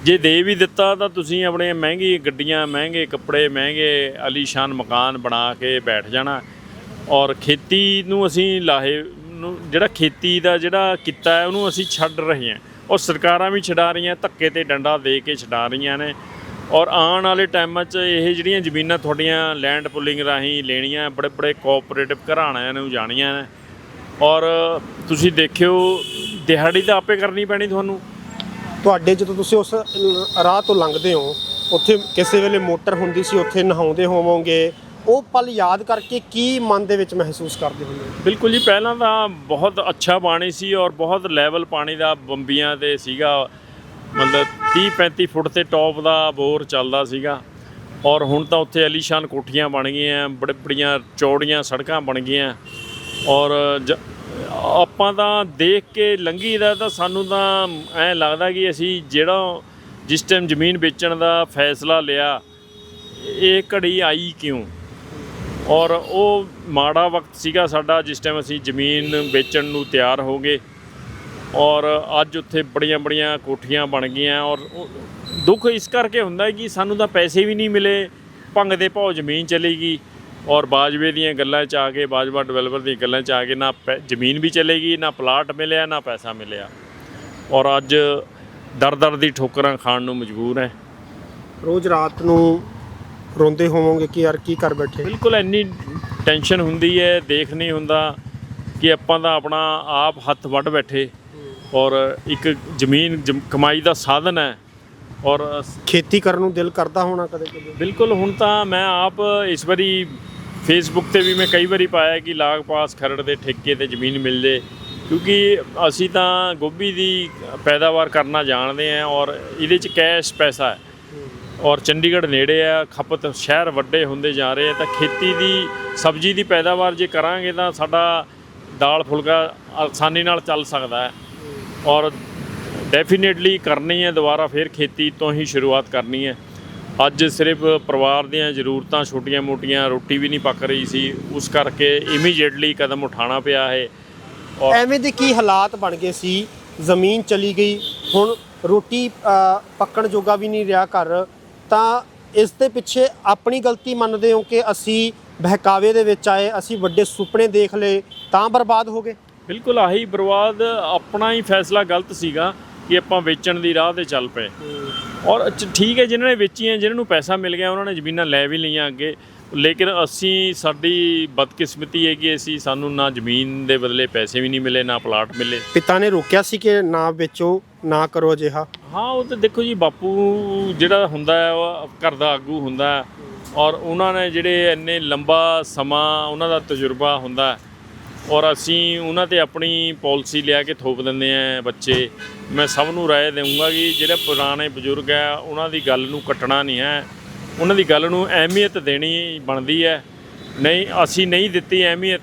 ਜੇ ਦੇ ਵੀ ਦਿੱਤਾ, ਤਾਂ ਤੁਸੀਂ ਆਪਣੇ ਮਹਿੰਗੀ ਗੱਡੀਆਂ, ਮਹਿੰਗੇ ਕੱਪੜੇ, ਮਹਿੰਗੇ ਅਲੀਸ਼ਾਨ ਮਕਾਨ ਬਣਾ ਕੇ ਬੈਠ ਜਾਣਾ। ਔਰ ਖੇਤੀ ਨੂੰ ਅਸੀਂ ਲਾਹੇ ਨੂੰ, ਜਿਹੜਾ ਖੇਤੀ ਦਾ ਜਿਹੜਾ ਕਿੱਤਾ ਹੈ, ਉਹਨੂੰ ਅਸੀਂ ਛੱਡ ਰਹੇ ਹਾਂ। ਔਰ ਸਰਕਾਰਾਂ ਵੀ ਛਡਾ ਰਹੀਆਂ, ਧੱਕੇ ਤੇ ਡੰਡਾ ਦੇ ਕੇ ਛਡਾ ਰਹੀਆਂ ਨੇ। ਔਰ ਆਉਣ ਵਾਲੇ ਟਾਈਮਾਂ 'ਚ ਇਹ ਜਿਹੜੀਆਂ ਜ਼ਮੀਨਾਂ ਤੁਹਾਡੀਆਂ ਲੈਂਡ ਪੁਲਿੰਗ ਰਾਹੀਂ ਲੈਣੀਆਂ, ਬੜੇ ਬੜੇ ਕੋਆਪਰੇਟਿਵ ਘਰਾਣਿਆਂ ਨੂੰ ਜਾਣੀਆਂ ਨੇ। ਔਰ ਤੁਸੀਂ ਦੇਖਿਓ, ਦਿਹਾੜੀ ਤਾਂ ਆਪੇ ਕਰਨੀ ਪੈਣੀ ਤੁਹਾਨੂੰ। ਤੁਹਾਡੇ ਜਦੋਂ ਤੁਸੀਂ ਉਸ ਰਾਹ ਤੋਂ ਲੰਘਦੇ ਹੋ, ਉੱਥੇ ਕਿਸੇ ਵੇਲੇ ਮੋਟਰ ਹੁੰਦੀ ਸੀ, ਉੱਥੇ ਨਹਾਉਂਦੇ ਹੋਵੋਗੇ ਉਹ ਪਲ ਯਾਦ ਕਰਕੇ ਕੀ ਮਨ ਦੇ ਵਿੱਚ ਮਹਿਸੂਸ ਕਰਦੇ ਹੁੰਦੇ ਬਿਲਕੁਲ ਜੀ, ਪਹਿਲਾਂ ਤਾਂ ਬਹੁਤ ਅੱਛਾ ਪਾਣੀ ਸੀ ਔਰ ਬਹੁਤ ਲੈਵਲ ਪਾਣੀ ਦਾ ਬੰਬੀਆਂ ਤੇ ਸੀਗਾ। ਮਤਲਬ 30 35 ਫੁੱਟ ਤੇ ਟੌਪ ਦਾ ਬੋਰ ਚੱਲਦਾ ਸੀਗਾ। ਔਰ ਹੁਣ ਤਾਂ ਉੱਥੇ ਅਲੀਸ਼ਾਨ ਕੋਠੀਆਂ ਬਣ ਗਈਆਂ, ਬੜੇ ਬੜੀਆਂ ਚੌੜੀਆਂ ਸੜਕਾਂ ਬਣ ਗਈਆਂ। ਔਰ ਜ- ਆਪਾਂ ਤਾਂ ਦੇਖ ਕੇ ਲੰਘੀ ਦਾ ਤਾਂ ਸਾਨੂੰ ਤਾਂ ਐਂ ਲੱਗਦਾ ਕਿ ਅਸੀਂ ਜਿਹੜਾ ਜਿਸ ਟਾਈਮ ਜ਼ਮੀਨ ਵੇਚਣ ਦਾ ਫੈਸਲਾ ਲਿਆ, ਇਹ ਘੜੀ ਆਈ ਕਿਉਂ? ਔਰ ਉਹ ਮਾੜਾ ਵਕਤ ਸੀਗਾ ਸਾਡਾ ਜਿਸ ਟਾਈਮ ਅਸੀਂ ਜ਼ਮੀਨ ਵੇਚਣ ਨੂੰ ਤਿਆਰ ਹੋ ਗਏ। ਔਰ ਅੱਜ ਉੱਥੇ ਬੜੀਆਂ ਬੜੀਆਂ ਕੋਠੀਆਂ ਬਣ ਗਈਆਂ ਔਰ ਦੁੱਖ ਇਸ ਕਰਕੇ ਹੁੰਦਾ ਕਿ ਸਾਨੂੰ ਤਾਂ ਪੈਸੇ ਵੀ ਨਹੀਂ ਮਿਲੇ, ਭੰਗ ਦੇ ਭਾਅ ਜ਼ਮੀਨ ਚਲੀ ਗਈ ਔਰ ਬਾਜਵੇ ਦੀਆਂ ਗੱਲਾਂ 'ਚ ਆ ਕੇ, ਬਾਜਵਾ ਡਿਵੈਲਪਰ ਦੀਆਂ ਗੱਲਾਂ 'ਚ ਆ ਕੇ ਨਾ ਪੈ- ਜ਼ਮੀਨ ਵੀ ਚਲੇਗੀ ਨਾ ਪਲਾਟ ਮਿਲਿਆ, ਨਾ ਪੈਸਾ ਮਿਲਿਆ। ਔਰ ਅੱਜ ਦਰ ਦਰ ਦੀ ਠੋਕਰਾਂ ਖਾਣ ਨੂੰ ਮਜਬੂਰ ਹੈ। ਰੋਜ਼ ਰਾਤ ਨੂੰ ਰੋਂਦੇ ਹੋਵੋਗੇ ਕਿ ਯਾਰ ਕੀ ਕਰ ਬੈਠੇ? ਬਿਲਕੁਲ ਇੰਨੀ ਟੈਨਸ਼ਨ ਹੁੰਦੀ ਹੈ ਦੇਖ ਨਹੀਂ ਹੁੰਦਾ ਕਿ ਆਪਾਂ ਤਾਂ ਆਪਣਾ ਆਪ ਹੱਥ ਵੱਢ ਬੈਠੇ। ਔਰ ਇੱਕ ਜ਼ਮੀਨ ਜਮ- ਕਮਾਈ ਦਾ ਸਾਧਨ ਹੈ। ਔਰ ਖੇਤੀ ਕਰਨ ਨੂੰ ਦਿਲ ਕਰਦਾ ਹੋਣਾ ਕਦੇ ਕਦੇ? ਬਿਲਕੁਲ ਹੁਣ ਤਾਂ ਮੈਂ ਆਪ ਇਸ ਵਾਰੀ ਫੇਸਬੁੱਕ ਤੇ ਵੀ ਮੈਂ ਕਈ ਵਾਰੀ ਪਾਇਆ ਕਿ ਲਾਗ ਪਾਸ ਖਰੜ ਦੇ ਠੇਕੇ ਤੇ ਜ਼ਮੀਨ ਮਿਲ ਜੇ। ਕਿਉਂਕਿ ਅਸੀਂ ਤਾਂ ਗੋਭੀ ਦੀ ਪੈਦਾਵਾਰ ਕਰਨਾ ਜਾਣਦੇ ਹਾਂ ਔਰ ਇਹਦੇ 'ਚ ਕੈਸ਼ ਪੈਸਾ ਹੈ। ਔਰ ਚੰਡੀਗੜ੍ਹ ਨੇੜੇ ਆ, ਖਪਤ ਸ਼ਹਿਰ ਵੱਡੇ ਹੁੰਦੇ ਜਾ ਰਹੇ ਆ, ਤਾਂ ਖੇਤੀ ਦੀ, ਸਬਜ਼ੀ ਦੀ ਪੈਦਾਵਾਰ ਜੇ ਕਰਾਂਗੇ ਤਾਂ ਸਾਡਾ ਦਾਲ ਫੁਲਕਾ ਆਸਾਨੀ ਨਾਲ ਚੱਲ ਸਕਦਾ ਹੈ। ਔਰ ਡੈਫੀਨੇਟਲੀ ਕਰਨੀ ਹੈ, ਦੁਬਾਰਾ ਫਿਰ ਖੇਤੀ ਤੋਂ ਹੀ ਸ਼ੁਰੂਆਤ ਕਰਨੀ ਹੈ। ਅੱਜ ਸਿਰਫ ਪਰਿਵਾਰ ਦੀਆਂ ਜ਼ਰੂਰਤਾਂ ਛੋਟੀਆਂ-ਮੋਟੀਆਂ ਰੋਟੀ ਵੀ ਨਹੀਂ ਪੱਕ ਰਹੀ ਸੀ, ਉਸ ਕਰਕੇ ਇਮੀਡੀਏਟਲੀ ਕਦਮ ਉਠਾਉਣਾ ਪਿਆ ਹੈ। ਔਰ ਐਵੇਂ ਦੇ ਕੀ ਹਾਲਾਤ ਬਣ ਗਏ ਸੀ? ਜ਼ਮੀਨ ਚਲੀ ਗਈ, ਹੁਣ ਰੋਟੀ ਪੱਕਣ ਜੋਗਾ ਵੀ ਨਹੀਂ ਰਿਹਾ ਘਰ। ਤਾਂ ਇਸ ਦੇ ਪਿੱਛੇ ਆਪਣੀ ਗਲਤੀ ਮੰਨਦੇ ਹੋ ਕਿ ਅਸੀਂ ਬਹਿਕਾਵੇ ਦੇ ਵਿੱਚ ਆਏ, ਅਸੀਂ ਵੱਡੇ ਸੁਪਨੇ ਦੇਖ ਲਏ, ਤਾਂ ਬਰਬਾਦ ਹੋ ਗਏ? ਬਿਲਕੁਲ ਆਹੀ ਬਰਬਾਦ, ਆਪਣਾ ਹੀ ਫੈਸਲਾ ਗਲਤ ਸੀਗਾ ਕਿ ਆਪਾਂ ਵੇਚਣ ਦੀ ਰਾਹ ਤੇ ਚੱਲ ਪਏ। ਔਰ ਠੀਕ ਹੈ, ਜਿਨ੍ਹਾਂ ਨੇ ਵੇਚੀਆਂ, ਜਿਨ੍ਹਾਂ ਨੂੰ ਪੈਸਾ ਮਿਲ ਗਿਆ, ਉਹਨਾਂ ਨੇ ਜ਼ਮੀਨਾਂ ਲੈ ਵੀ ਲਈਆਂ ਅੱਗੇ। ਲੇਕਿਨ ਅਸੀਂ ਸਾਡੀ ਬਦਕਿਸਮਤੀ ਹੈ ਕਿ ਅਸੀਂ ਸਾਨੂੰ ਨਾ ਜ਼ਮੀਨ ਦੇ ਬਦਲੇ ਪੈਸੇ ਵੀ ਨਹੀਂ ਮਿਲੇ ਨਾ ਪਲਾਟ ਮਿਲੇ। ਪਿਤਾ ਨੇ ਰੋਕਿਆ ਸੀ ਕਿ ਨਾ ਵੇਚੋ ਨਾ ਕਰੋ ਅਜਿਹਾ? ਹਾਂ ਉਹ ਤਾਂ ਦੇਖੋ ਜੀ ਬਾਪੂ ਜਿਹੜਾ ਹੁੰਦਾ ਹੈ ਉਹ ਘਰ ਦਾ ਆਗੂ ਹੁੰਦਾ ਹੈ ਔਰ ਉਹਨਾਂ ਨੇ ਜਿਹੜੇ ਇੰਨੇ ਲੰਬਾ ਸਮਾਂ ਉਹਨਾਂ ਦਾ ਤਜਰਬਾ ਹੁੰਦਾ ਹੈ ਔਰ ਅਸੀਂ ਉਹਨਾਂ ਤੇ ਆਪਣੀ ਪਾਲਿਸੀ ਲਿਆ ਕੇ ਥੋਪ ਦਿੰਦੇ ਆ ਬੱਚੇ। ਮੈਂ ਸਭ ਨੂੰ ਰਾਏ ਦੇਵਾਂਗਾ ਕਿ ਜਿਹੜੇ ਪੁਰਾਣੇ ਬਜ਼ੁਰਗ ਹੈ ਉਹਨਾਂ ਦੀ ਗੱਲ ਨੂੰ ਕੱਟਣਾ ਨਹੀਂ ਹੈ। ਉਹਨਾਂ ਦੀ ਗੱਲ ਨੂੰ ਅਹਿਮੀਅਤ ਦੇਣੀ ਬਣਦੀ ਹੈ। ਨਹੀਂ, ਅਸੀਂ ਨਹੀਂ ਦਿੱਤੀ ਅਹਿਮੀਅਤ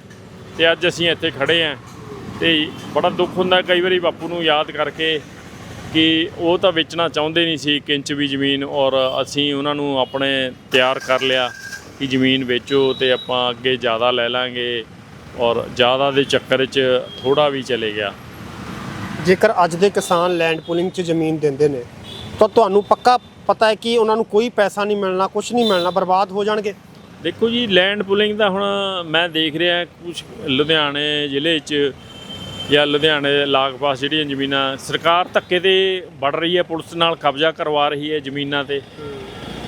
ਤੇ ਅੱਜ ਅਸੀਂ ਇੱਥੇ ਖੜੇ ਆ ਤੇ ਬੜਾ ਦੁੱਖ ਹੁੰਦਾ ਕਈ ਵਾਰੀ ਬਾਪੂ ਨੂੰ ਯਾਦ ਕਰਕੇ ਕਿ ਉਹ ਤਾਂ ਵੇਚਣਾ ਚਾਹੁੰਦੇ ਨਹੀਂ ਸੀ ਇੱਕ ਇੰਚ ਵੀ ਜ਼ਮੀਨ ਔਰ ਅਸੀਂ ਉਹਨਾਂ ਨੂੰ ਆਪਣੇ ਤਿਆਰ ਕਰ ਲਿਆ ਕਿ ਜ਼ਮੀਨ ਵੇਚੋ ਤੇ ਆਪਾਂ ਅੱਗੇ ਜ਼ਿਆਦਾ ਲੈ ਲਾਂਗੇ ਔਰ ਜ਼ਿਆਦਾ ਦੇ ਚੱਕਰ 'ਚ ਥੋੜਾ ਵੀ ਚਲੇ ਗਿਆ। ਜੇਕਰ ਅੱਜ ਦੇ ਕਿਸਾਨ ਲੈਂਡ ਪੂਲਿੰਗ 'ਚ ਜ਼ਮੀਨ ਦਿੰਦੇ ਨੇ, ਤਾਂ ਤੁਹਾਨੂੰ ਪੱਕਾ ਪਤਾ ਹੈ ਕਿ ਉਹਨਾਂ ਨੂੰ ਕੋਈ ਪੈਸਾ ਨਹੀਂ ਮਿਲਣਾ ਕੁਝ ਨਹੀਂ ਮਿਲਣਾ, ਬਰਬਾਦ ਹੋ ਜਾਣਗੇ। ਦੇਖੋ ਜੀ ਲੈਂਡ ਪੁਲਿੰਗ ਦਾ ਹੁਣ ਮੈਂ ਦੇਖ ਰਿਹਾ ਕੁਝ ਲੁਧਿਆਣੇ ਜ਼ਿਲ੍ਹੇ 'ਚ ਜਾਂ ਲੁਧਿਆਣੇ ਦੇ ਲਾਗ-ਪਾਸ ਜਿਹੜੀਆਂ ਜ਼ਮੀਨਾਂ, ਸਰਕਾਰ ਧੱਕੇ ਤੇ ਵੜ ਰਹੀ ਹੈ, ਪੁਲਿਸ ਨਾਲ ਕਬਜ਼ਾ ਕਰਵਾ ਰਹੀ ਹੈ ਜ਼ਮੀਨਾਂ ਤੇ।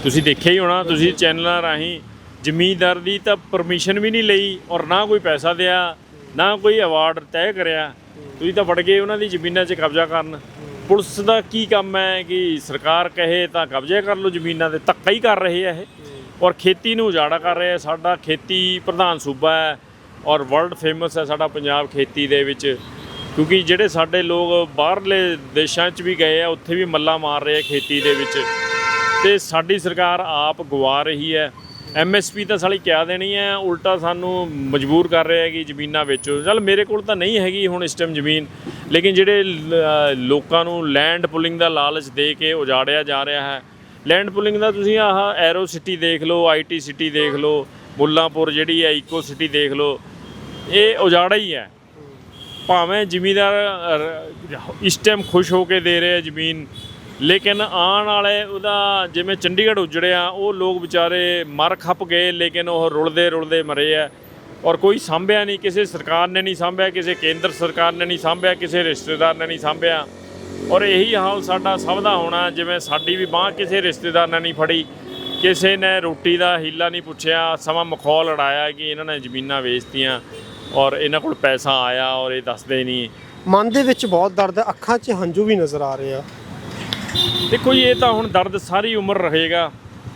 ਤੁਸੀਂ ਦੇਖਿਆ ਹੀ ਹੋਣਾ, ਤੁਸੀਂ ਚੈਨਲਾਂ ਰਾਹੀਂ ਜ਼ਮੀਂਦਾਰ ਦੀ ਤਾਂ ਪਰਮਿਸ਼ਨ ਵੀ ਨਹੀਂ ਲਈ ਔਰ ਨਾ ਕੋਈ ਪੈਸਾ ਦਿਆ, ਨਾ ਕੋਈ ਅਵਾਰਡ ਤੈਅ ਕਰਿਆ। ਤੁਸੀਂ ਤਾਂ ਵੜ ਗਏ ਉਹਨਾਂ ਦੀ ਜ਼ਮੀਨਾਂ 'ਚ ਕਬਜ਼ਾ ਕਰਨ। ਪੁਲਿਸ ਦਾ ਕੀ ਕੰਮ ਹੈ ਕਿ ਸਰਕਾਰ ਕਹੇ ਤਾਂ ਕਬਜ਼ੇ ਕਰ ਲਓ ਜ਼ਮੀਨਾਂ ਤੇ ਧੱਕਾ ਹੀ ਕਰ ਰਹੇ ਆ ਇਹ। ਔਰ ਖੇਤੀ ਨੂੰ ਉਜਾੜਾ ਕਰ ਰਹੇ ਆ। ਸਾਡਾ ਖੇਤੀ ਪ੍ਰਧਾਨ ਸੂਬਾ ਹੈ ਔਰ ਵਰਲਡ ਫੇਮਸ ਹੈ ਸਾਡਾ ਪੰਜਾਬ ਖੇਤੀ ਦੇ ਵਿੱਚ। ਕਿਉਂਕਿ ਜਿਹੜੇ ਸਾਡੇ ਲੋਕ ਬਾਹਰਲੇ ਦੇਸ਼ਾਂ 'ਚ ਵੀ ਗਏ ਆ, ਉੱਥੇ ਵੀ ਮੱਲਾ ਮਾਰ ਰਹੇ ਆ ਖੇਤੀ ਦੇ ਵਿੱਚ। ਤੇ ਸਾਡੀ ਸਰਕਾਰ ਆਪ ਗਵਾ ਰਹੀ ਹੈ। ਐਮਐਸਪੀ ਤਾਂ ਸਾਲੀ ਕਿਆ ਦੇਣੀ ਹੈ, ਉਲਟਾ ਸਾਨੂੰ ਮਜਬੂਰ ਕਰ ਰਿਹਾ ਹੈ ਕਿ ਜ਼ਮੀਨਾਂ ਵੇਚੋ। ਚੱਲ ਮੇਰੇ ਕੋਲ ਤਾਂ ਨਹੀਂ ਹੈਗੀ ਹੁਣ ਇਸ ਟਾਈਮ ਜ਼ਮੀਨ, ਲੇਕਿਨ ਜਿਹੜੇ ਲ- ਲੋਕਾਂ ਨੂੰ ਲੈਂਡ ਪੁਲਿੰਗ ਦਾ ਲਾਲਚ ਦੇ ਕੇ ਉਜਾੜਿਆ ਜਾ ਰਿਹਾ ਹੈ ਲੈਂਡ ਪੁਲਿੰਗ ਦਾ ਤੁਸੀਂ ਆਹ ਐਰੋ ਸਿਟੀ ਦੇਖ ਲਓ ਆਈਟੀ ਸਿਟੀ ਦੇਖ ਲਓ ਮੁੱਲਾਂਪੁਰ ਜਿਹੜੀ ਹੈ ਇਕੋ ਸਿਟੀ ਦੇਖ ਲਓ, ਇਹ ਉਜਾੜਾ ਹੀ ਹੈ। ਭਾਵੇਂ ਜ਼ਿਮੀਦਾਰ ਇਸ ਟਾਈਮ ਖੁਸ਼ ਹੋ ਕੇ ਦੇ ਰਹੇ ਜ਼ਮੀਨ ਲੇਕਿਨ ਆਉਣ ਵਾਲੇ ਉਹਦਾ ਜਿਵੇਂ ਚੰਡੀਗੜ੍ਹ ਉਜੜਿਆ ਉਹ ਲੋਕ ਵਿਚਾਰੇ ਮਰ ਖੱਪ ਗਏ, ਲੇਕਿਨ ਉਹ ਰੁਲਦੇ ਰੁਲਦੇ ਮਰੇ ਆ। ਔਰ ਕੋਈ ਸਾਂਭਿਆ ਨਹੀਂ, ਕਿਸੇ ਸਰਕਾਰ ਨੇ ਨਹੀਂ ਸਾਂਭਿਆ, ਕਿਸੇ ਕੇਂਦਰ ਸਰਕਾਰ ਨੇ ਨਹੀਂ ਸਾਂਭਿਆ, ਕਿਸੇ ਰਿਸ਼ਤੇਦਾਰ ਨੇ ਨਹੀਂ ਸਾਂਭਿਆ। ਔਰ ਇਹੀ ਹਾਲ ਸਾਡਾ ਸਭ ਦਾ ਹੋਣਾ, ਜਿਵੇਂ ਸਾਡੀ ਵੀ ਬਾਹ ਕਿਸੇ ਰਿਸ਼ਤੇਦਾਰ ਨੇ ਨਹੀਂ ਫੜੀ, ਕਿਸੇ ਨੇ ਰੋਟੀ ਦਾ ਹੀਲਾ ਨਹੀਂ ਪੁੱਛਿਆ, ਸਮਾਂ ਮਖੌਲ ਲੜਾਇਆ ਕਿ ਇਹਨਾਂ ਨੇ ਜ਼ਮੀਨਾਂ ਵੇਚਤੀਆਂ ਔਰ ਇਹਨਾਂ ਕੋਲ ਪੈਸਾ ਆਇਆ ਔਰ ਇਹ ਦੱਸਦੇ ਨਹੀਂ। ਮਨ ਦੇ ਵਿੱਚ ਬਹੁਤ ਦਰਦ ਹੈ, ਅੱਖਾਂ 'ਚ ਹੰਝੂ ਵੀ ਨਜ਼ਰ ਆ ਰਹੇ ਆ। ਦੇਖੋ ਜੀ, ਇਹ ਤਾਂ ਹੁਣ ਦਰਦ ਸਾਰੀ ਉਮਰ ਰਹੇਗਾ,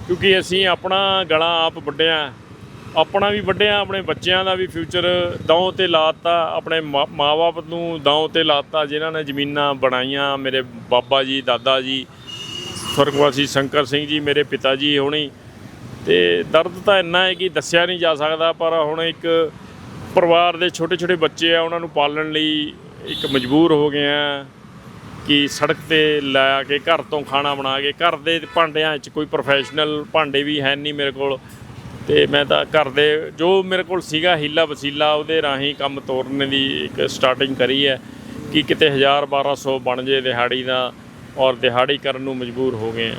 ਕਿਉਂਕਿ ਅਸੀਂ ਆਪਣਾ ਗਲਾ ਆਪ ਵੱਢਿਆ, ਆਪਣਾ ਵੀ ਵੱਢਿਆ, ਆਪਣੇ ਬੱਚਿਆਂ ਦਾ ਵੀ ਫਿਊਚਰ ਦਾਅ ਤੇ ਲਾਤਾ, ਆਪਣੇ ਮਾ- ਮਾਂ-ਬਾਪ ਨੂੰ ਦਾਅ ਤੇ ਲਾਤਾ, ਜਿਨ੍ਹਾਂ ਨੇ ਜ਼ਮੀਨਾਂ ਬਣਾਈਆਂ, ਮੇਰੇ ਬਾਬਾ ਜੀ, ਦਾਦਾ ਜੀ, ਸਵਰਗਵਾਸੀ ਸ਼ੰਕਰ ਸਿੰਘ ਜੀ, ਮੇਰੇ ਪਿਤਾ ਜੀ ਹੋਣੀ। ਤੇ ਦਰਦ ਤਾਂ ਇੰਨਾ ਹੈ ਕਿ ਦੱਸਿਆ ਨਹੀਂ ਜਾ ਸਕਦਾ, ਪਰ ਹੁਣ ਇੱਕ ਪਰਿਵਾਰ ਦੇ ਛੋਟੇ ਛੋਟੇ ਬੱਚੇ ਆ, ਉਹਨਾਂ ਨੂੰ ਪਾਲਣ ਲਈ ਇੱਕ ਮਜਬੂਰ ਹੋ ਗਏ ਆ। ਕਿ ਸੜਕ ਤੇ ਲਾ ਕੇ ਘਰ ਤੋਂ ਖਾਣਾ ਬਣਾ ਕੇ, ਘਰ ਦੇ ਭਾਂਡਿਆਂ 'ਚ ਕੋਈ ਪ੍ਰੋਫੈਸ਼ਨਲ ਭਾਂਡੇ ਵੀ ਹੈ ਨਹੀਂ ਮੇਰੇ ਕੋਲ। ਤੇ ਮੈਂ ਤਾਂ ਘਰ ਦੇ ਜੋ ਮੇਰੇ ਕੋਲ ਸੀਗਾ ਹੀਲਾ ਵਸੀਲਾ, ਉਹਦੇ ਰਾਹੀਂ ਕੰਮ ਤੋਰਨ ਦੀ ਇੱਕ ਸਟਾਰਟਿੰਗ ਕਰੀ ਹੈ ਕਿ ਕਿਤੇ 1000 1200 ਬਣ ਜੇ ਦਿਹਾੜੀ ਦਾ ਔਰ ਦਿਹਾੜੀ ਕਰਨ ਨੂੰ ਮਜਬੂਰ ਹੋ ਗਏ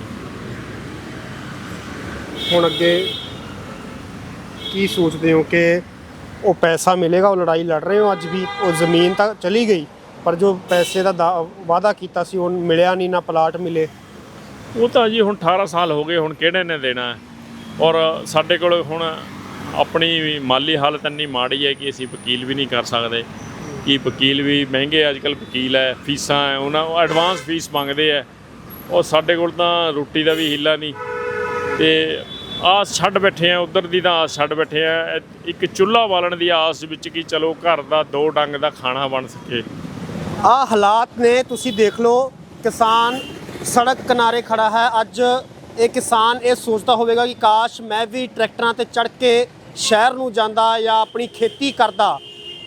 ਹੁਣ ਅੱਗੇ ਕੀ ਸੋਚਦੇ ਹੋ ਕਿ ਉਹ ਪੈਸਾ ਮਿਲੇਗਾ, ਉਹ ਲੜਾਈ ਲੜ ਰਹੇ ਹੋ ਅੱਜ ਵੀ, ਉਹ ਜ਼ਮੀਨ ਤਾਂ ਚਲੀ ਗਈ। ਪਰ ਜੋ ਪੈਸੇ ਦਾ ਦਾ- ਵਾਅਦਾ ਕੀਤਾ ਸੀ ਉਹ ਮਿਲਿਆ ਨਹੀਂ, ਨਾ ਪਲਾਟ ਮਿਲੇ। ਉਹ ਤਾਂ ਜੀ ਹੁਣ 18 ਸਾਲ ਹੋ ਗਏ, ਹੁਣ ਕਿਹੜੇ ਨੇ ਦੇਣਾ? ਹੈ? ਔਰ ਸਾਡੇ ਕੋਲ ਹੁਣ ਆਪਣੀ ਵੀ ਮਾਲੀ ਹਾਲਤ ਇੰਨੀ ਮਾੜੀ ਹੈ ਕਿ ਅਸੀਂ ਵਕੀਲ ਵੀ ਨਹੀਂ ਕਰ ਸਕਦੇ। ਕਿ ਵਕੀਲ ਵੀ ਮਹਿੰਗੇ ਅੱਜ ਕੱਲ ਵਕੀਲ ਹੈ, ਫੀਸਾਂ ਹੈ, ਉਹਨਾਂ ਉਹ ਐਡਵਾਂਸ ਫੀਸ ਮੰਗਦੇ ਹੈ। ਔਰ ਸਾਡੇ ਕੋਲ ਤਾਂ ਰੋਟੀ ਦਾ ਵੀ ਹਿੱਲਾ ਨਹੀਂ। ਤੇ ਆਸ ਛੱਡ ਬੈਠੇ ਆ ਉਧਰ ਦੀ ਤਾਂ ਆਸ ਛੱਡ ਬੈਠੇ ਆ ਇੱਕ ਚੁੱਲ੍ਹਾ ਬਾਲਣ ਦੀ ਆਸ ਵਿੱਚ ਕਿ ਚਲੋ ਘਰ ਦਾ ਦੋ ਡੰਗ ਦਾ ਖਾਣਾ ਬਣ ਸਕੇ। ਆ ਹਾਲਾਤ ਨੇ, ਤੁਸੀਂ ਦੇਖ ਲਓ, ਕਿਸਾਨ ਸੜਕ ਕਿਨਾਰੇ ਖੜਾ ਹੈ। ਅੱਜ ਇਹ ਕਿਸਾਨ ਇਹ ਸੋਚਦਾ ਹੋਵੇਗਾ ਕਿ ਕਾਸ਼ ਮੈਂ ਵੀ ਟਰੈਕਟਰਾਂ ਤੇ ਚੜ ਕੇ ਸ਼ਹਿਰ ਨੂੰ ਜਾਂਦਾ ਜਾਂ ਆਪਣੀ ਖੇਤੀ ਕਰਦਾ।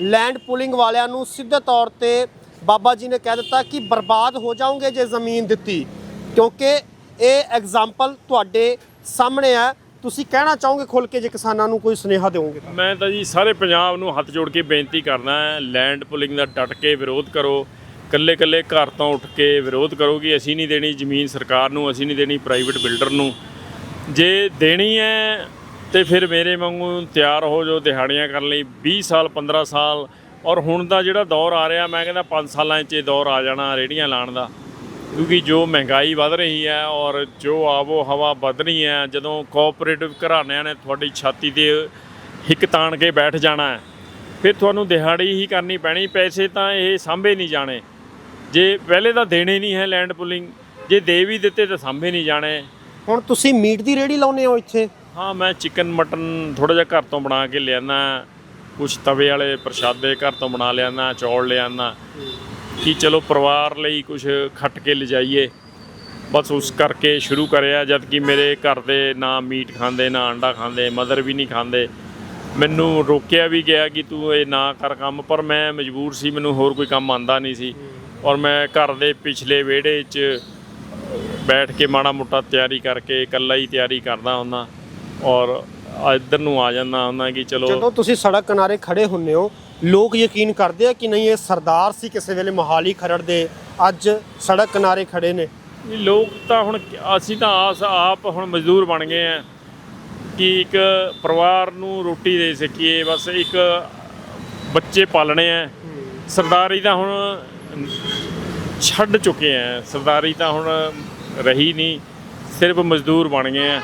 ਲੈਂਡ ਪੁਲਿੰਗ ਵਾਲਿਆਂ ਨੂੰ ਸਿੱਧੇ ਤੌਰ ਤੇ ਬਾਬਾ ਜੀ ਨੇ ਕਹਿ ਦਿੱਤਾ ਕਿ ਬਰਬਾਦ ਹੋ ਜਾਓਗੇ ਜੇ ਜ਼ਮੀਨ ਦਿੱਤੀ। ਕਿਉਂਕਿ ਇਹ ਐਗਜ਼ਾਮਪਲ ਤੁਹਾਡੇ ਸਾਹਮਣੇ ਹੈ। ਤੁਸੀਂ ਕਹਿਣਾ ਚਾਹੋਗੇ ਖੁੱਲ ਕੇ ਜੇ ਕਿਸਾਨਾਂ ਨੂੰ ਕੋਈ ਸੁਨੇਹਾ ਦਿਓਗੇ ਮੈਂ ਤਾਂ ਜੀ ਸਾਰੇ ਪੰਜਾਬ ਨੂੰ ਹੱਥ ਜੋੜ ਕੇ ਬੇਨਤੀ ਕਰਦਾ ਹੈ ਲੈਂਡ ਪੁਲਿੰਗ ਦਾ ਡਟ ਕੇ ਵਿਰੋਧ ਕਰੋ। ਕੱਲੇ ਕੱਲੇ ਘਰ ਤੋਂ ਉੱਠ ਕੇ ਵਿਰੋਧ ਕਰੋ ਕਿ ਅਸੀਂ ਨਹੀਂ ਦੇਣੀ ਜ਼ਮੀਨ ਸਰਕਾਰ ਨੂੰ, ਅਸੀਂ ਨਹੀਂ ਦੇਣੀ ਪ੍ਰਾਈਵੇਟ ਬਿਲਡਰ ਨੂੰ। ਜੇ ਦੇਣੀ ਹੈ, ਤੇ ਫਿਰ ਮੇਰੇ ਵਾਂਗੂ ਤਿਆਰ ਹੋ ਜੋ ਦਿਹਾੜੀਆਂ ਕਰਨ ਲਈ। 20 ਸਾਲ 15 ਸਾਲ, ਔਰ ਹੁਣ ਦਾ ਜਿਹੜਾ ਦੌਰ ਆ ਰਿਹਾ, ਮੈਂ ਕਹਿੰਦਾ 5 ਸਾਲਾਂ 'ਚ ਇਹ ਦੌਰ ਆ ਜਾਣਾ ਰੇੜੀਆਂ ਲਾਣ ਦਾ। ਕਿਉਂਕਿ ਜੋ ਮਹਿੰਗਾਈ ਵੱਧ ਰਹੀ ਹੈ ਔਰ ਜੋ ਆਬੋ ਹਵਾ ਵੱਧ ਰਹੀ ਹੈ ਜਦੋਂ ਕੋਆਪਰੇਟਿਵ ਘਰਾਣਿਆਂ ਨੇ ਤੁਹਾਡੀ ਛਾਤੀ ਤੇ ਹਿੱਕ ਤਾਣ ਕੇ ਬੈਠ ਜਾਣਾ ਹੈ ਫਿਰ ਤੁਹਾਨੂੰ ਦਿਹਾੜੀ ਹੀ ਕਰਨੀ ਪੈਣੀ ਪੈਸੇ ਤਾਂ ਇਹ ਸਾਂਭੇ ਨਹੀਂ ਜਾਣੇ। ਜੇ ਪਹਿਲੇ ਤਾਂ ਦੇਣੇ ਨਹੀਂ ਹੈ ਲੈਂਡ ਪੁਲਿੰਗ ਜੇ ਦੇ ਵੀ ਦਿੱਤੇ ਤਾਂ ਸਾਂਭੇ ਨਹੀਂ ਜਾਣੇ। ਹੁਣ ਤੁਸੀਂ ਮੀਟ ਦੀ ਰੇੜੀ ਲਾਉਨੇ ਹੋ ਇੱਥੇ? ਹਾਂ ਮੈਂ ਚਿਕਨ ਮਟਨ ਥੋੜਾ ਜਿਹਾ ਘਰ ਤੋਂ ਬਣਾ ਕੇ ਲਿਆਣਾ ਕੁਝ ਤਵੇ ਵਾਲੇ ਪ੍ਰਸ਼ਾਦੇ ਘਰ ਤੋਂ ਬਣਾ ਲਿਆਣਾ ਚੌਲ ਲਿਆਣਾ ਕਿ ਚਲੋ ਪਰਿਵਾਰ ਲਈ ਕੁਝ ਖੱਟ ਕੇ ਲਿਜਾਈਏ। ਬਸ ਉਸ ਕਰਕੇ ਸ਼ੁਰੂ ਕਰਿਆ ਜਦ ਕਿ ਮੇਰੇ ਘਰ ਦੇ ਨਾ ਮੀਟ ਖਾਂਦੇ, ਨਾ ਅੰਡਾ ਖਾਂਦੇ, ਮਦਰ ਵੀ ਨਹੀਂ ਖਾਂਦੇ। ਮੈਨੂੰ ਰੋਕਿਆ ਵੀ ਗਿਆ ਕਿ ਤੂੰ ਇਹ ਨਾ ਕਰ ਕੰਮ, ਪਰ ਮੈਂ ਮਜਬੂਰ ਸੀ, ਮੈਨੂੰ ਹੋਰ ਕੋਈ ਕੰਮ ਆਂਦਾ ਨਹੀਂ ਸੀ। ਔਰ ਮੈਂ ਘਰ ਦੇ ਪਿਛਲੇ ਵਿਹੜੇ 'ਚ ਬੈਠ ਕੇ ਮਾੜਾ ਮੋਟਾ ਤਿਆਰੀ ਕਰਕੇ, ਇਕੱਲਾ ਹੀ ਤਿਆਰੀ ਕਰਦਾ ਹੁੰਦਾ। ਔਰ ਇੱਧਰ ਨੂੰ ਆ ਜਾਂਦਾ ਹੁੰਦਾ ਕਿ ਚਲੋ ਜਦੋਂ ਤੁਸੀਂ ਸੜਕ ਕਿਨਾਰੇ ਖੜੇ ਹੁੰਨੇ ਹੋ ਲੋਕ ਯਕੀਨ ਕਰਦੇ ਆ ਕਿ ਨਹੀਂ ਇਹ ਸਰਦਾਰ ਸੀ ਕਿਸੇ ਵੇਲੇ ਮੋਹਾਲੀ ਖਰੜ ਦੇ ਅੱਜ ਸੜਕ ਕਿਨਾਰੇ ਖੜੇ ਨੇ? ਵੀ ਲੋਕ ਤਾਂ ਹੁਣ ਅਸੀਂ ਤਾਂ ਆਸ ਆਪ ਹੁਣ ਮਜ਼ਦੂਰ ਬਣ ਗਏ ਆ ਕਿ ਇੱਕ ਪਰਿਵਾਰ ਨੂੰ ਰੋਟੀ ਦੇ ਸਕੀਏ ਬਸ ਇੱਕ ਬੱਚੇ ਪਾਲਣੇ ਆ। ਸਰਦਾਰੀ ਤਾਂ ਹੁਣ ਛੱਡ ਚੁੱਕੇ ਆ। ਸਰਦਾਰੀ ਤਾਂ ਹੁਣ ਰਹੀ ਨਹੀਂ ਸਿਰਫ ਮਜ਼ਦੂਰ ਬਣ ਗਏ ਆ।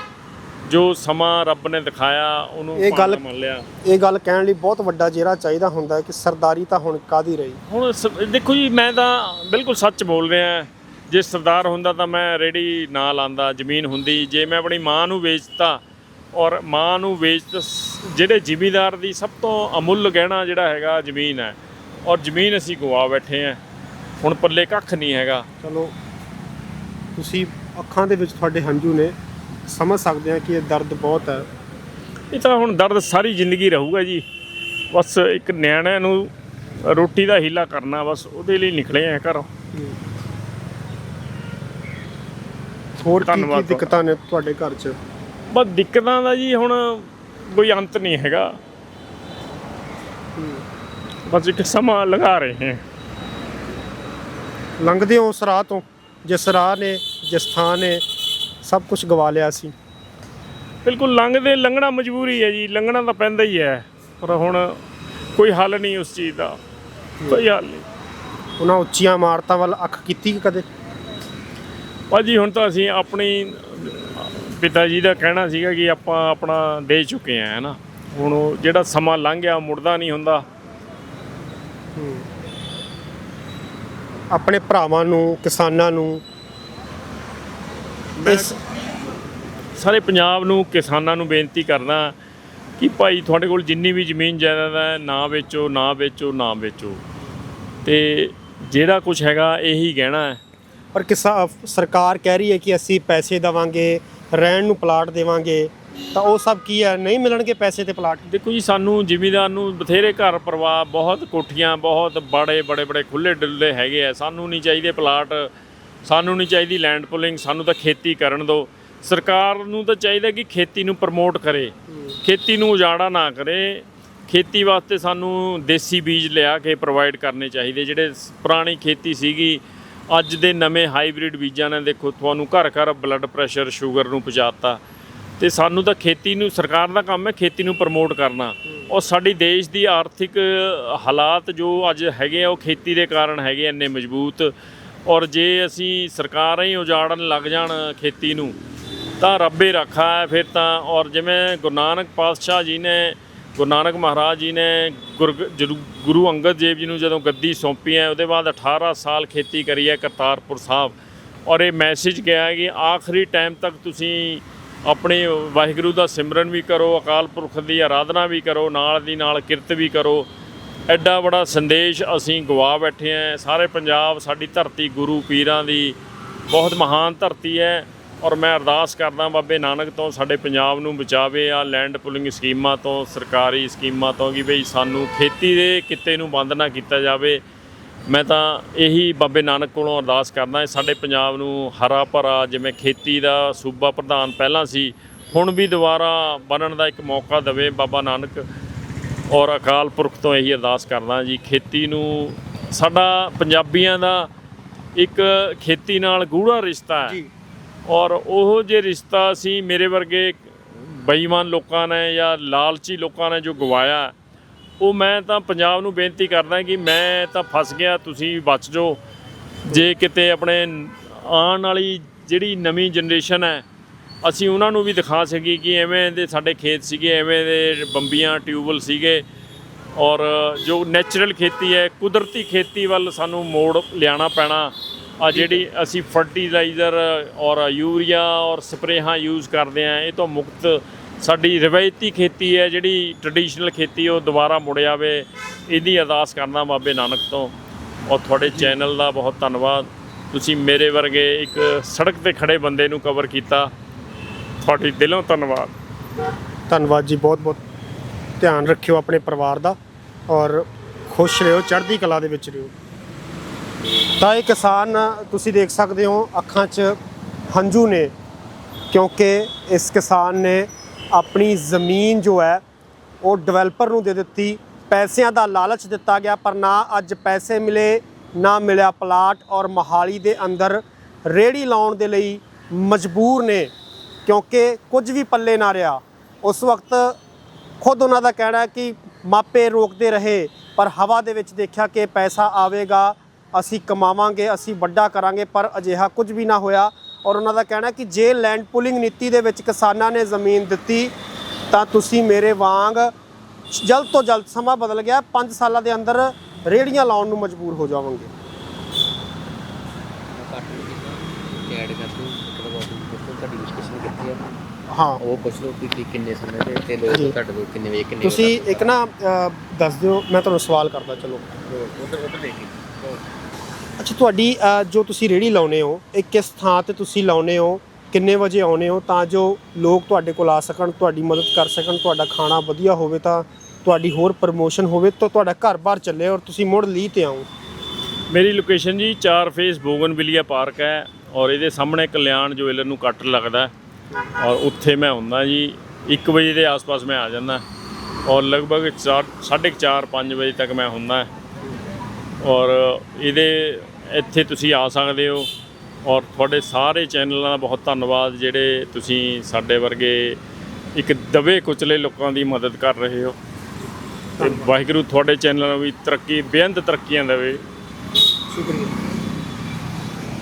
ਜੋ ਸਮਾਂ ਰੱਬ ਨੇ ਦਿਖਾਇਆ ਉਹਨੂੰ ਇਹ ਗੱਲ- ਮੰਨ ਲਿਆ। ਇਹ ਗੱਲ ਕਹਿਣ ਲਈ ਬਹੁਤ ਵੱਡਾ ਜੇਰਾ ਚਾਹੀਦਾ ਹੁੰਦਾ ਕਿ ਸਰਦਾਰੀ ਤਾਂ ਹੁਣ ਕਾਦੀ ਰਹੀ? ਹੁਣ ਦੇਖੋ ਜੀ ਮੈਂ ਤਾਂ ਬਿਲਕੁਲ ਸੱਚ ਬੋਲ ਰਿਹਾ ਜੇ ਸਰਦਾਰ ਹੁੰਦਾ ਤਾਂ ਮੈਂ ਰੇੜੀ ਨਾ ਲਾਂਦਾ ਜ਼ਮੀਨ ਹੁੰਦੀ। ਜੇ ਮੈਂ ਆਪਣੀ ਮਾਂ ਨੂੰ ਵੇਚਤਾ ਔਰ ਮਾਂ ਨੂੰ ਵੇਚ ਜਿਹੜੇ ਜ਼ਿਮੀਦਾਰ ਦੀ ਸਭ ਤੋਂ ਅਮੁੱਲ ਗਹਿਣਾ ਜਿਹੜਾ ਹੈਗਾ ਜ਼ਮੀਨ ਹੈ। ਔਰ ਜ਼ਮੀਨ ਅਸੀਂ ਗਵਾ ਬੈਠੇ ਆ ਹੁਣ ਪੱਲੇ ਕੱਖ ਨਹੀਂ ਹੈਗਾ। ਚਲੋ ਤੁਸੀਂ ਅੱਖਾਂ ਦੇ ਵਿੱਚ ਤੁਹਾਡੇ ਹੰਝੂ ਨੇ। ਸਮਝ ਸਕਦੇ ਆ ਕਿ ਇਹ ਦਰਦ ਬਹੁਤ ਹੈ। ਇਹ ਤਾਂ ਹੁਣ ਦਰਦ ਸਾਰੀ ਜ਼ਿੰਦਗੀ ਰਹੂਗਾ ਜੀ। ਬਸ ਇੱਕ ਨਿਆਣਿਆਂ ਨੂੰ ਰੋਟੀ ਦਾ ਹੀਲਾ ਕਰਨਾ ਬਸ ਉਹਦੇ ਲਈ ਨਿਕਲੇ ਆ ਘਰੋਂ। ਹੋਰ ਕੀ ਕੀ ਧੰਨਵਾਦ ਦਿੱਕਤਾਂ ਨੇ ਤੁਹਾਡੇ ਘਰ 'ਚ? ਬਸ ਦਿੱਕਤਾਂ ਦਾ ਜੀ ਹੁਣ ਕੋਈ ਅੰਤ ਨਹੀਂ ਹੈਗਾ। ਬਸ ਇੱਕ ਸਮਾਂ ਲਗਾ ਰਹੇ ਹਾਂ। ਲੰਘਦੇ ਹੋ ਉਸ ਰਾਹ ਤੋਂ ਜਿਸ ਰਾਹ ਨੇ ਜਿਸ ਥਾਂ ਨੇ ਸਭ ਕੁਝ ਗਵਾ ਲਿਆ ਸੀ। ਬਿਲਕੁਲ ਲੰਘਦੇ ਲੰਘਣਾ ਮਜਬੂਰੀ ਹੈ ਜੀ ਲੰਘਣਾ ਤਾਂ ਪੈਂਦਾ ਹੀ ਹੈ। ਪਰ ਹੁਣ ਕੋਈ ਹੱਲ ਨਹੀਂ ਉਸ ਚੀਜ਼ ਦਾ। ਕੋਈ ਹੱਲ ਨਹੀਂ। ਉਹਨਾਂ ਉੱਚੀਆਂ ਇਮਾਰਤਾਂ ਵੱਲ ਅੱਖ ਕੀਤੀ ਕਿ ਕਦੇ? ਭਾਜੀ ਹੁਣ ਤਾਂ ਅਸੀਂ ਆਪਣੀ ਪਿਤਾ ਜੀ ਦਾ ਕਹਿਣਾ ਸੀਗਾ ਕਿ ਆਪਾਂ ਆਪਣਾ ਦੇ ਚੁੱਕੇ ਆ ਹੈਨਾ ਹੁਣ ਉਹ ਜਿਹੜਾ ਸਮਾਂ ਲੰਘ ਗਿਆ ਮੁੜਦਾ ਨਹੀਂ ਹੁੰਦਾ। ਆਪਣੇ ਭਰਾਵਾਂ ਨੂੰ ਕਿਸਾਨਾਂ ਨੂੰ ਇਸ ਸਾਰੇ ਪੰਜਾਬ ਨੂੰ ਕਿਸਾਨਾਂ ਨੂੰ ਬੇਨਤੀ ਕਰਦਾ ਕਿ ਭਾਈ ਤੁਹਾਡੇ ਕੋਲ ਜਿੰਨੀ ਵੀ ਜ਼ਮੀਨ ਜਾਇਦਾਦ ਹੈ ਨਾ ਵੇਚੋ ਨਾ ਵੇਚੋ ਨਾ ਵੇਚੋ। ਤੇ ਜਿਹੜਾ ਕੁਝ ਹੈਗਾ ਇਹੀ ਗਹਿਣਾ ਹੈ। ਪਰ ਕਿਸਾ ਸਰਕਾਰ ਕਹਿ ਰਹੀ ਹੈ ਕਿ ਅਸੀਂ ਪੈਸੇ ਦੇਵਾਂਗੇ ਰਹਿਣ ਨੂੰ ਪਲਾਟ ਦੇਵਾਂਗੇ ਤਾਂ ਉਹ ਸਭ ਕੀ ਹੈ? ਨਹੀਂ ਮਿਲਣਗੇ ਪੈਸੇ ਤੇ ਪਲਾਟ? ਦੇਖੋ ਜੀ ਸਾਨੂੰ ਜ਼ਿਮੀਦਾਰ ਨੂੰ ਬਥੇਰੇ ਘਰ ਪਰਿਵਾਰ ਬਹੁਤ ਕੋਠੀਆਂ ਬਹੁਤ ਬੜੇ ਬੜੇ ਬੜੇ ਖੁੱਲੇ ਡੁੱਲੇ ਹੈਗੇ ਆ। ਸਾਨੂੰ ਨਹੀਂ ਚਾਹੀਦੇ ਪਲਾਟ। ਸਾਨੂੰ ਨਹੀਂ ਚਾਹੀਦੀ ਲੈਂਡ ਪੁਲਿੰਗ ਸਾਨੂੰ ਤਾਂ ਖੇਤੀ ਕਰਨ ਦਿਓ। ਸਰਕਾਰ ਨੂੰ ਤਾਂ ਚਾਹੀਦਾ ਕਿ ਖੇਤੀ ਨੂੰ ਪ੍ਰਮੋਟ ਕਰੇ। ਖੇਤੀ ਨੂੰ ਉਜਾੜਾ ਨਾ ਕਰੇ। ਖੇਤੀ ਵਾਸਤੇ ਸਾਨੂੰ ਦੇਸੀ ਬੀਜ ਲਿਆ ਕੇ ਪ੍ਰੋਵਾਈਡ ਕਰਨੇ ਚਾਹੀਦੇ। ਜਿਹੜੇ ਪੁਰਾਣੀ ਖੇਤੀ ਸੀਗੀ, ਅੱਜ ਦੇ ਨਵੇਂ ਹਾਈਬ੍ਰਿਡ ਬੀਜਾਂ ਨੇ ਦੇਖੋ, ਤੁਹਾਨੂੰ ਘਰ ਘਰ ਬਲੱਡ ਪ੍ਰੈਸ਼ਰ ਸ਼ੂਗਰ ਨੂੰ ਪਹੁੰਚਾਤਾ। ਤੇ ਸਾਨੂੰ ਤਾਂ ਖੇਤੀ ਨੂੰ, ਸਰਕਾਰ ਦਾ ਕੰਮ ਹੈ ਖੇਤੀ ਨੂੰ ਪ੍ਰਮੋਟ ਕਰਨਾ। ਔਰ ਸਾਡੀ ਦੇਸ਼ ਦੀ ਆਰਥਿਕ ਹਾਲਾਤ ਜੋ ਅੱਜ ਹੈਗੇ ਆ, ਉਹ ਖੇਤੀ ਦੇ ਕਾਰਨ ਹੈਗੇ ਇੰਨੇ ਮਜ਼ਬੂਤ। ਔਰ ਜੇ ਅਸੀਂ ਸਰਕਾਰਾਂ ਹੀ ਉਜਾੜਨ ਲੱਗ ਜਾਣ ਖੇਤੀ ਨੂੰ, ਤਾਂ ਰੱਬੇ ਰੱਖਾ ਹੈ ਫਿਰ ਤਾਂ। ਔਰ ਜਿਵੇਂ ਗੁਰੂ ਨਾਨਕ ਪਾਤਸ਼ਾਹ ਜੀ ਨੇ, ਗੁਰੂ ਨਾਨਕ ਮਹਾਰਾਜ ਜੀ ਨੇ ਗੁਰ- ਜਰੂ- ਗੁਰੂ ਅੰਗਦ ਦੇਵ ਜੀ ਨੂੰ ਜਦੋਂ ਗੱਦੀ ਸੌਂਪੀ ਹੈ, ਉਹਦੇ ਬਾਅਦ 18 ਸਾਲ ਖੇਤੀ ਕਰੀ ਹੈ ਕਰਤਾਰਪੁਰ ਸਾਹਿਬ। ਔਰ ਇਹ ਮੈਸੇਜ ਗਿਆ ਹੈ ਕਿ ਆਖਰੀ ਟਾਈਮ ਤੱਕ ਤੁਸੀਂ ਆਪਣੇ ਵਾਹਿਗੁਰੂ ਦਾ ਸਿਮਰਨ ਵੀ ਕਰੋ, ਅਕਾਲ ਪੁਰਖ ਦੀ ਆਰਾਧਨਾ ਵੀ ਕਰੋ, ਨਾਲ ਦੀ ਨਾਲ ਕਿਰਤ ਵੀ ਕਰੋ। ਐਡਾ ਬੜਾ ਸੰਦੇਸ਼ ਅਸੀਂ ਗਵਾ ਬੈਠੇ ਹਾਂ। ਸਾਰੇ ਪੰਜਾਬ, ਸਾਡੀ ਧਰਤੀ ਗੁਰੂ ਪੀਰਾਂ ਦੀ ਬਹੁਤ ਮਹਾਨ ਧਰਤੀ ਹੈ ਔਰ ਮੈਂ ਅਰਦਾਸ ਕਰਦਾ ਬਾਬੇ ਨਾਨਕ ਤੋਂ ਸਾਡੇ ਪੰਜਾਬ ਨੂੰ ਬਚਾਵੇ ਆ ਲੈਂਡ ਪੁਲਿੰਗ ਸਕੀਮਾਂ ਤੋਂ, ਸਰਕਾਰੀ ਸਕੀਮਾਂ ਤੋਂ ਕਿ ਬਈ ਸਾਨੂੰ ਖੇਤੀ ਦੇ ਕਿੱਤੇ ਨੂੰ ਬੰਦ ਨਾ ਕੀਤਾ ਜਾਵੇ। ਮੈਂ ਤਾਂ ਇਹੀ ਬਾਬੇ ਨਾਨਕ ਕੋਲੋਂ ਅਰਦਾਸ ਕਰਦਾ ਸਾਡੇ ਪੰਜਾਬ ਨੂੰ ਹਰਾ ਭਰਾ ਜਿਵੇਂ ਖੇਤੀ ਦਾ ਸੂਬਾ ਪ੍ਰਧਾਨ ਪਹਿਲਾਂ ਸੀ, ਹੁਣ ਵੀ ਦੁਬਾਰਾ ਬਣਨ ਦਾ ਇੱਕ ਮੌਕਾ ਦੇਵੇ ਬਾਬਾ ਨਾਨਕ। ਔਰ ਅਕਾਲ ਪੁਰਖ ਤੋਂ ਇਹੀ ਅਰਦਾਸ ਕਰਦਾ ਜੀ ਖੇਤੀ ਨੂੰ ਸਾਡਾ ਪੰਜਾਬੀਆਂ ਦਾ ਇੱਕ ਖੇਤੀ ਨਾਲ ਗੂੜਾ ਰਿਸ਼ਤਾ ਹੈ। ਔਰ ਉਹ ਜੇ ਰਿਸ਼ਤਾ ਸੀ ਮੇਰੇ ਵਰਗੇ ਬੇਈਮਾਨ ਲੋਕਾਂ ਨੇ ਜਾਂ ਲਾਲਚੀ ਲੋਕਾਂ ਨੇ ਜੋ ਗਵਾਇਆ ਉਹ ਮੈਂ ਤਾਂ ਪੰਜਾਬ ਨੂੰ ਬੇਨਤੀ ਕਰਦਾ ਕਿ ਮੈਂ ਤਾਂ ਫਸ ਗਿਆ ਤੁਸੀਂ ਬਚ ਜਾਓ। ਜੇ ਕਿਤੇ ਆਪਣੇ ਆਉਣ ਵਾਲੀ ਜਿਹੜੀ ਨਵੀਂ ਜਨਰੇਸ਼ਨ ਹੈ ਅਸੀਂ ਉਹਨਾਂ ਨੂੰ ਵੀ ਦਿਖਾ ਸਕੀਏ ਕਿ ਐਵੇਂ ਦੇ ਸਾਡੇ ਖੇਤ ਸੀਗੇ ਐਵੇਂ ਦੇ ਬੰਬੀਆਂ ਟਿਊਬਲ ਸੀਗੇ। ਔਰ ਜੋ ਨੈਚੁਰਲ ਖੇਤੀ ਹੈ ਕੁਦਰਤੀ ਖੇਤੀ ਵੱਲ ਸਾਨੂੰ ਮੋੜ ਲਿਆਉਣਾ ਪੈਣਾ। ਆ ਜਿਹੜੀ ਅਸੀਂ ਫਰਟੀਲਾਈਜ਼ਰ ਔਰ ਯੂਰੀਆ ਔਰ ਸਪਰੇਹਾਂ ਯੂਜ਼ ਕਰਦੇ ਆ ਇਹ ਤੋਂ ਮੁਕਤ ਸਾਡੀ ਰਵਾਇਤੀ ਖੇਤੀ ਹੈ ਜਿਹੜੀ ਟ੍ਰੈਡੀਸ਼ਨਲ ਖੇਤੀ ਉਹ ਦੁਬਾਰਾ ਮੁੜ ਆਵੇ ਇਹਦੀ ਅਰਦਾਸ ਕਰਨਾ ਬਾਬੇ ਨਾਨਕ ਤੋਂ। ਔਰ ਤੁਹਾਡੇ ਚੈਨਲ ਦਾ ਬਹੁਤ ਧੰਨਵਾਦ। ਤੁਸੀਂ ਮੇਰੇ ਵਰਗੇ ਇੱਕ ਸੜਕ ਤੇ ਖੜੇ ਬੰਦੇ ਨੂੰ ਕਵਰ ਕੀਤਾ। ਤੁਹਾਡੀ ਦਿਲੋਂ ਧੰਨਵਾਦ। ਧੰਨਵਾਦ ਜੀ, ਬਹੁਤ ਬਹੁਤ ਧਿਆਨ ਰੱਖਿਓ ਆਪਣੇ ਪਰਿਵਾਰ ਦਾ ਔਰ ਖੁਸ਼ ਰਹੋ, ਚੜ੍ਹਦੀ ਕਲਾ ਦੇ ਵਿੱਚ ਰਹੋ। ਤਾਂ ਇਹ ਕਿਸਾਨ ਤੁਸੀਂ ਦੇਖ ਸਕਦੇ ਹੋ, ਅੱਖਾਂ 'ਚ ਹੰਝੂ ਨੇ ਕਿਉਂਕਿ ਇਸ ਕਿਸਾਨ ਨੇ ਆਪਣੀ ਜ਼ਮੀਨ ਜੋ ਹੈ, ਉਹ ਡਿਵੈਲਪਰ ਨੂੰ ਦੇ ਦਿੱਤੀ। ਪੈਸਿਆਂ ਦਾ ਲਾਲਚ ਦਿੱਤਾ ਗਿਆ, ਪਰ ਨਾ ਅੱਜ ਪੈਸੇ ਮਿਲੇ, ਨਾ ਮਿਲਿਆ ਪਲਾਟ ਔਰ ਮਹਾਲੀ ਦੇ ਅੰਦਰ ਰੇੜੀ ਲਾਉਣ ਦੇ ਲਈ ਮਜਬੂਰ ਨੇ ਕਿਉਂਕਿ ਕੁਝ ਵੀ ਪੱਲੇ ਨਾ ਰਿਹਾ। ਉਸ ਵਕਤ ਖੁਦ ਉਹਨਾਂ ਦਾ ਕਹਿਣਾ ਕਿ ਮਾਪੇ ਰੋਕਦੇ ਰਹੇ, ਪਰ ਹਵਾ ਦੇ ਵਿੱਚ ਦੇਖਿਆ ਕਿ ਪੈਸਾ ਆਵੇਗਾ, ਅਸੀਂ ਕਮਾਵਾਂਗੇ, ਅਸੀਂ ਵੱਡਾ ਕਰਾਂਗੇ, ਪਰ ਅਜਿਹਾ ਕੁਝ ਵੀ ਨਾ ਹੋਇਆ। ਔਰ ਉਹਨਾਂ ਦਾ ਕਹਿਣਾ ਕਿ ਜੇ ਲੈਂਡ ਪੁਲਿੰਗ ਨੀਤੀ ਦੇ ਵਿੱਚ ਕਿਸਾਨਾਂ ਨੇ ਜ਼ਮੀਨ ਦਿੱਤੀ, ਤਾਂ ਤੁਸੀਂ ਮੇਰੇ ਵਾਂਗ ਜਲਦ ਤੋਂ ਜਲਦ ਸਮਾਂ ਬਦਲ ਗਿਆ 5 ਸਾਲਾਂ ਦੇ ਅੰਦਰ ਰੇੜੀਆਂ ਲਾਉਣ ਨੂੰ ਮਜਬੂਰ ਹੋ ਜਾਵਾਂਗੇ ਕੱਟ ਲਓ ਐਡ ਕਰ ਦਿਓ ਮਤਲਬ ਉਹ ਪੁੱਛੋ ਤੁਹਾਡੀ ਡਿਸਕਸ਼ਨ ਕਿੱਥੇ ਆ ਹਾਂ। ਉਹ ਪੁੱਛ ਲਓ ਕਿ ਕਿ ਕਿੰਨੇ ਸਮੇਂ ਦੇ ਤੇ ਲੋਕ ਜੀ। ਤੁਹਾਡੇ ਕੋਲ ਕਿੰਨੇ ਵੇ ਕਿੰਨੇ ਤੁਸੀਂ ਇੱਕ ਨਾ ਅ, ਦੱਸ ਦਿਓ ਮੈਂ ਤੁਹਾਨੂੰ ਸਵਾਲ ਕਰਦਾ ਚਲੋ। ਉਧਰ ਉਧਰ ਦੇਖੀ ਅੱਛਾ ਤੁਹਾਡੀ ਅ, ਜੋ ਤੁਸੀਂ ਰੇੜੀ ਲਾਉਨੇ ਹੋ ਇਹ ਕਿਸ ਥਾਂ ਤੇ ਤੁਸੀਂ ਲਾਉਨੇ ਹੋ ਕਿੰਨੇ ਵਜੇ ਆਉਨੇ ਹੋ ਤਾਂ ਜੋ ਲੋਕ ਤੁਹਾਡੇ ਕੋਲ ਆ ਸਕਣ ਤੁਹਾਡੀ ਮਦਦ ਕਰ ਸਕਣ ਤੁਹਾਡਾ ਖਾਣਾ ਵਧੀਆ ਹੋਵੇ ਤਾਂ ਤੁਹਾਡੀ ਹੋਰ ਪ੍ਰਮੋਸ਼ਨ ਹੋਵੇ ਤਾਂ ਤੁਹਾਡਾ ਘਰ-ਬਾਰ ਚੱਲੇ ਔਰ ਤੁਸੀਂ ਮੁੜ ਲੀ ਤੇ ਆਓ। ਮੇਰੀ ਲੋਕੇਸ਼ਨ ਜੀ 4 ਫੇਸ ਬੋਗਨਵਿਲੀਆ ਪਾਰਕ ਹੈ ਔਰ ਇਹਦੇ ਸਾਹਮਣੇ ਕਲਿਆਣ ਜੁਐਲਰ ਨੂੰ ਕੱਟ ਲੱਗਦਾ ਹੈ। ਔਰ ਉੱਥੇ ਮੈਂ ਹੁੰਦਾ ਜੀ 1 ਵਜੇ ਦੇ ਆਸ-ਪਾਸ ਮੈਂ ਆ ਜਾਂਦਾ। ਔਰ ਲਗਭਗ 4:30 5 ਵਜੇ ਤੱਕ ਮੈਂ ਹੁੰਦਾ। ਔਰ ਇਹਦੇ, ਇੱਥੇ ਤੁਸੀਂ ਆ ਸਕਦੇ ਹੋ। ਔਰ ਤੁਹਾਡੇ ਸਾਰੇ ਚੈਨਲਾਂ ਦਾ ਬਹੁਤ ਧੰਨਵਾਦ, ਜਿਹੜੇ ਤੁਸੀਂ ਸਾਡੇ ਵਰਗੇ ਇੱਕ ਦਬੇ ਕੁਚਲੇ ਲੋਕਾਂ ਦੀ ਮਦਦ ਕਰ ਰਹੇ ਹੋ। ਤੇ ਵਾਹਿਗੁਰੂ ਤੁਹਾਡੇ ਚੈਨਲ ਨੂੰ ਵੀ ਤਰੱਕੀ, ਬੇਅੰਤ ਤਰੱਕੀਆਂ ਦੇਵੇ। ਸ਼ੁਕਰੀਆ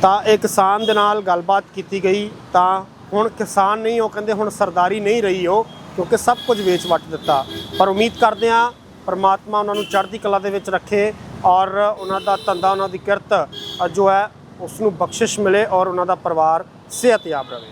ਤਾਂ ਇਹ ਕਿਸਾਨ ਦੇ ਨਾਲ ਗੱਲਬਾਤ ਕੀਤੀ ਗਈ ਤਾਂ ਹੁਣ ਕਿਸਾਨ ਨਹੀਂ, ਉਹ ਕਹਿੰਦੇ ਹੁਣ ਸਰਦਾਰੀ ਨਹੀਂ ਰਹੀ ਉਹ, ਕਿਉਂਕਿ ਸਭ ਕੁਝ ਵੇਚ ਵੱਟ ਦਿੱਤਾ। ਪਰ ਉਮੀਦ ਕਰਦੇ ਹਾਂ ਪਰਮਾਤਮਾ ਉਹਨਾਂ ਨੂੰ ਚੜ੍ਹਦੀ ਕਲਾ ਦੇ ਵਿੱਚ ਰੱਖੇ ਔਰ ਉਹਨਾਂ ਦਾ ਧੰਦਾ, ਉਹਨਾਂ ਦੀ ਕਿਰਤ ਜੋ ਹੈ ਉਸ ਨੂੰ ਬਖਸ਼ਿਸ਼ ਮਿਲੇ ਔਰ ਉਹਨਾਂ ਦਾ ਪਰਿਵਾਰ ਸਿਹਤਯਾਬ ਰਹੇ।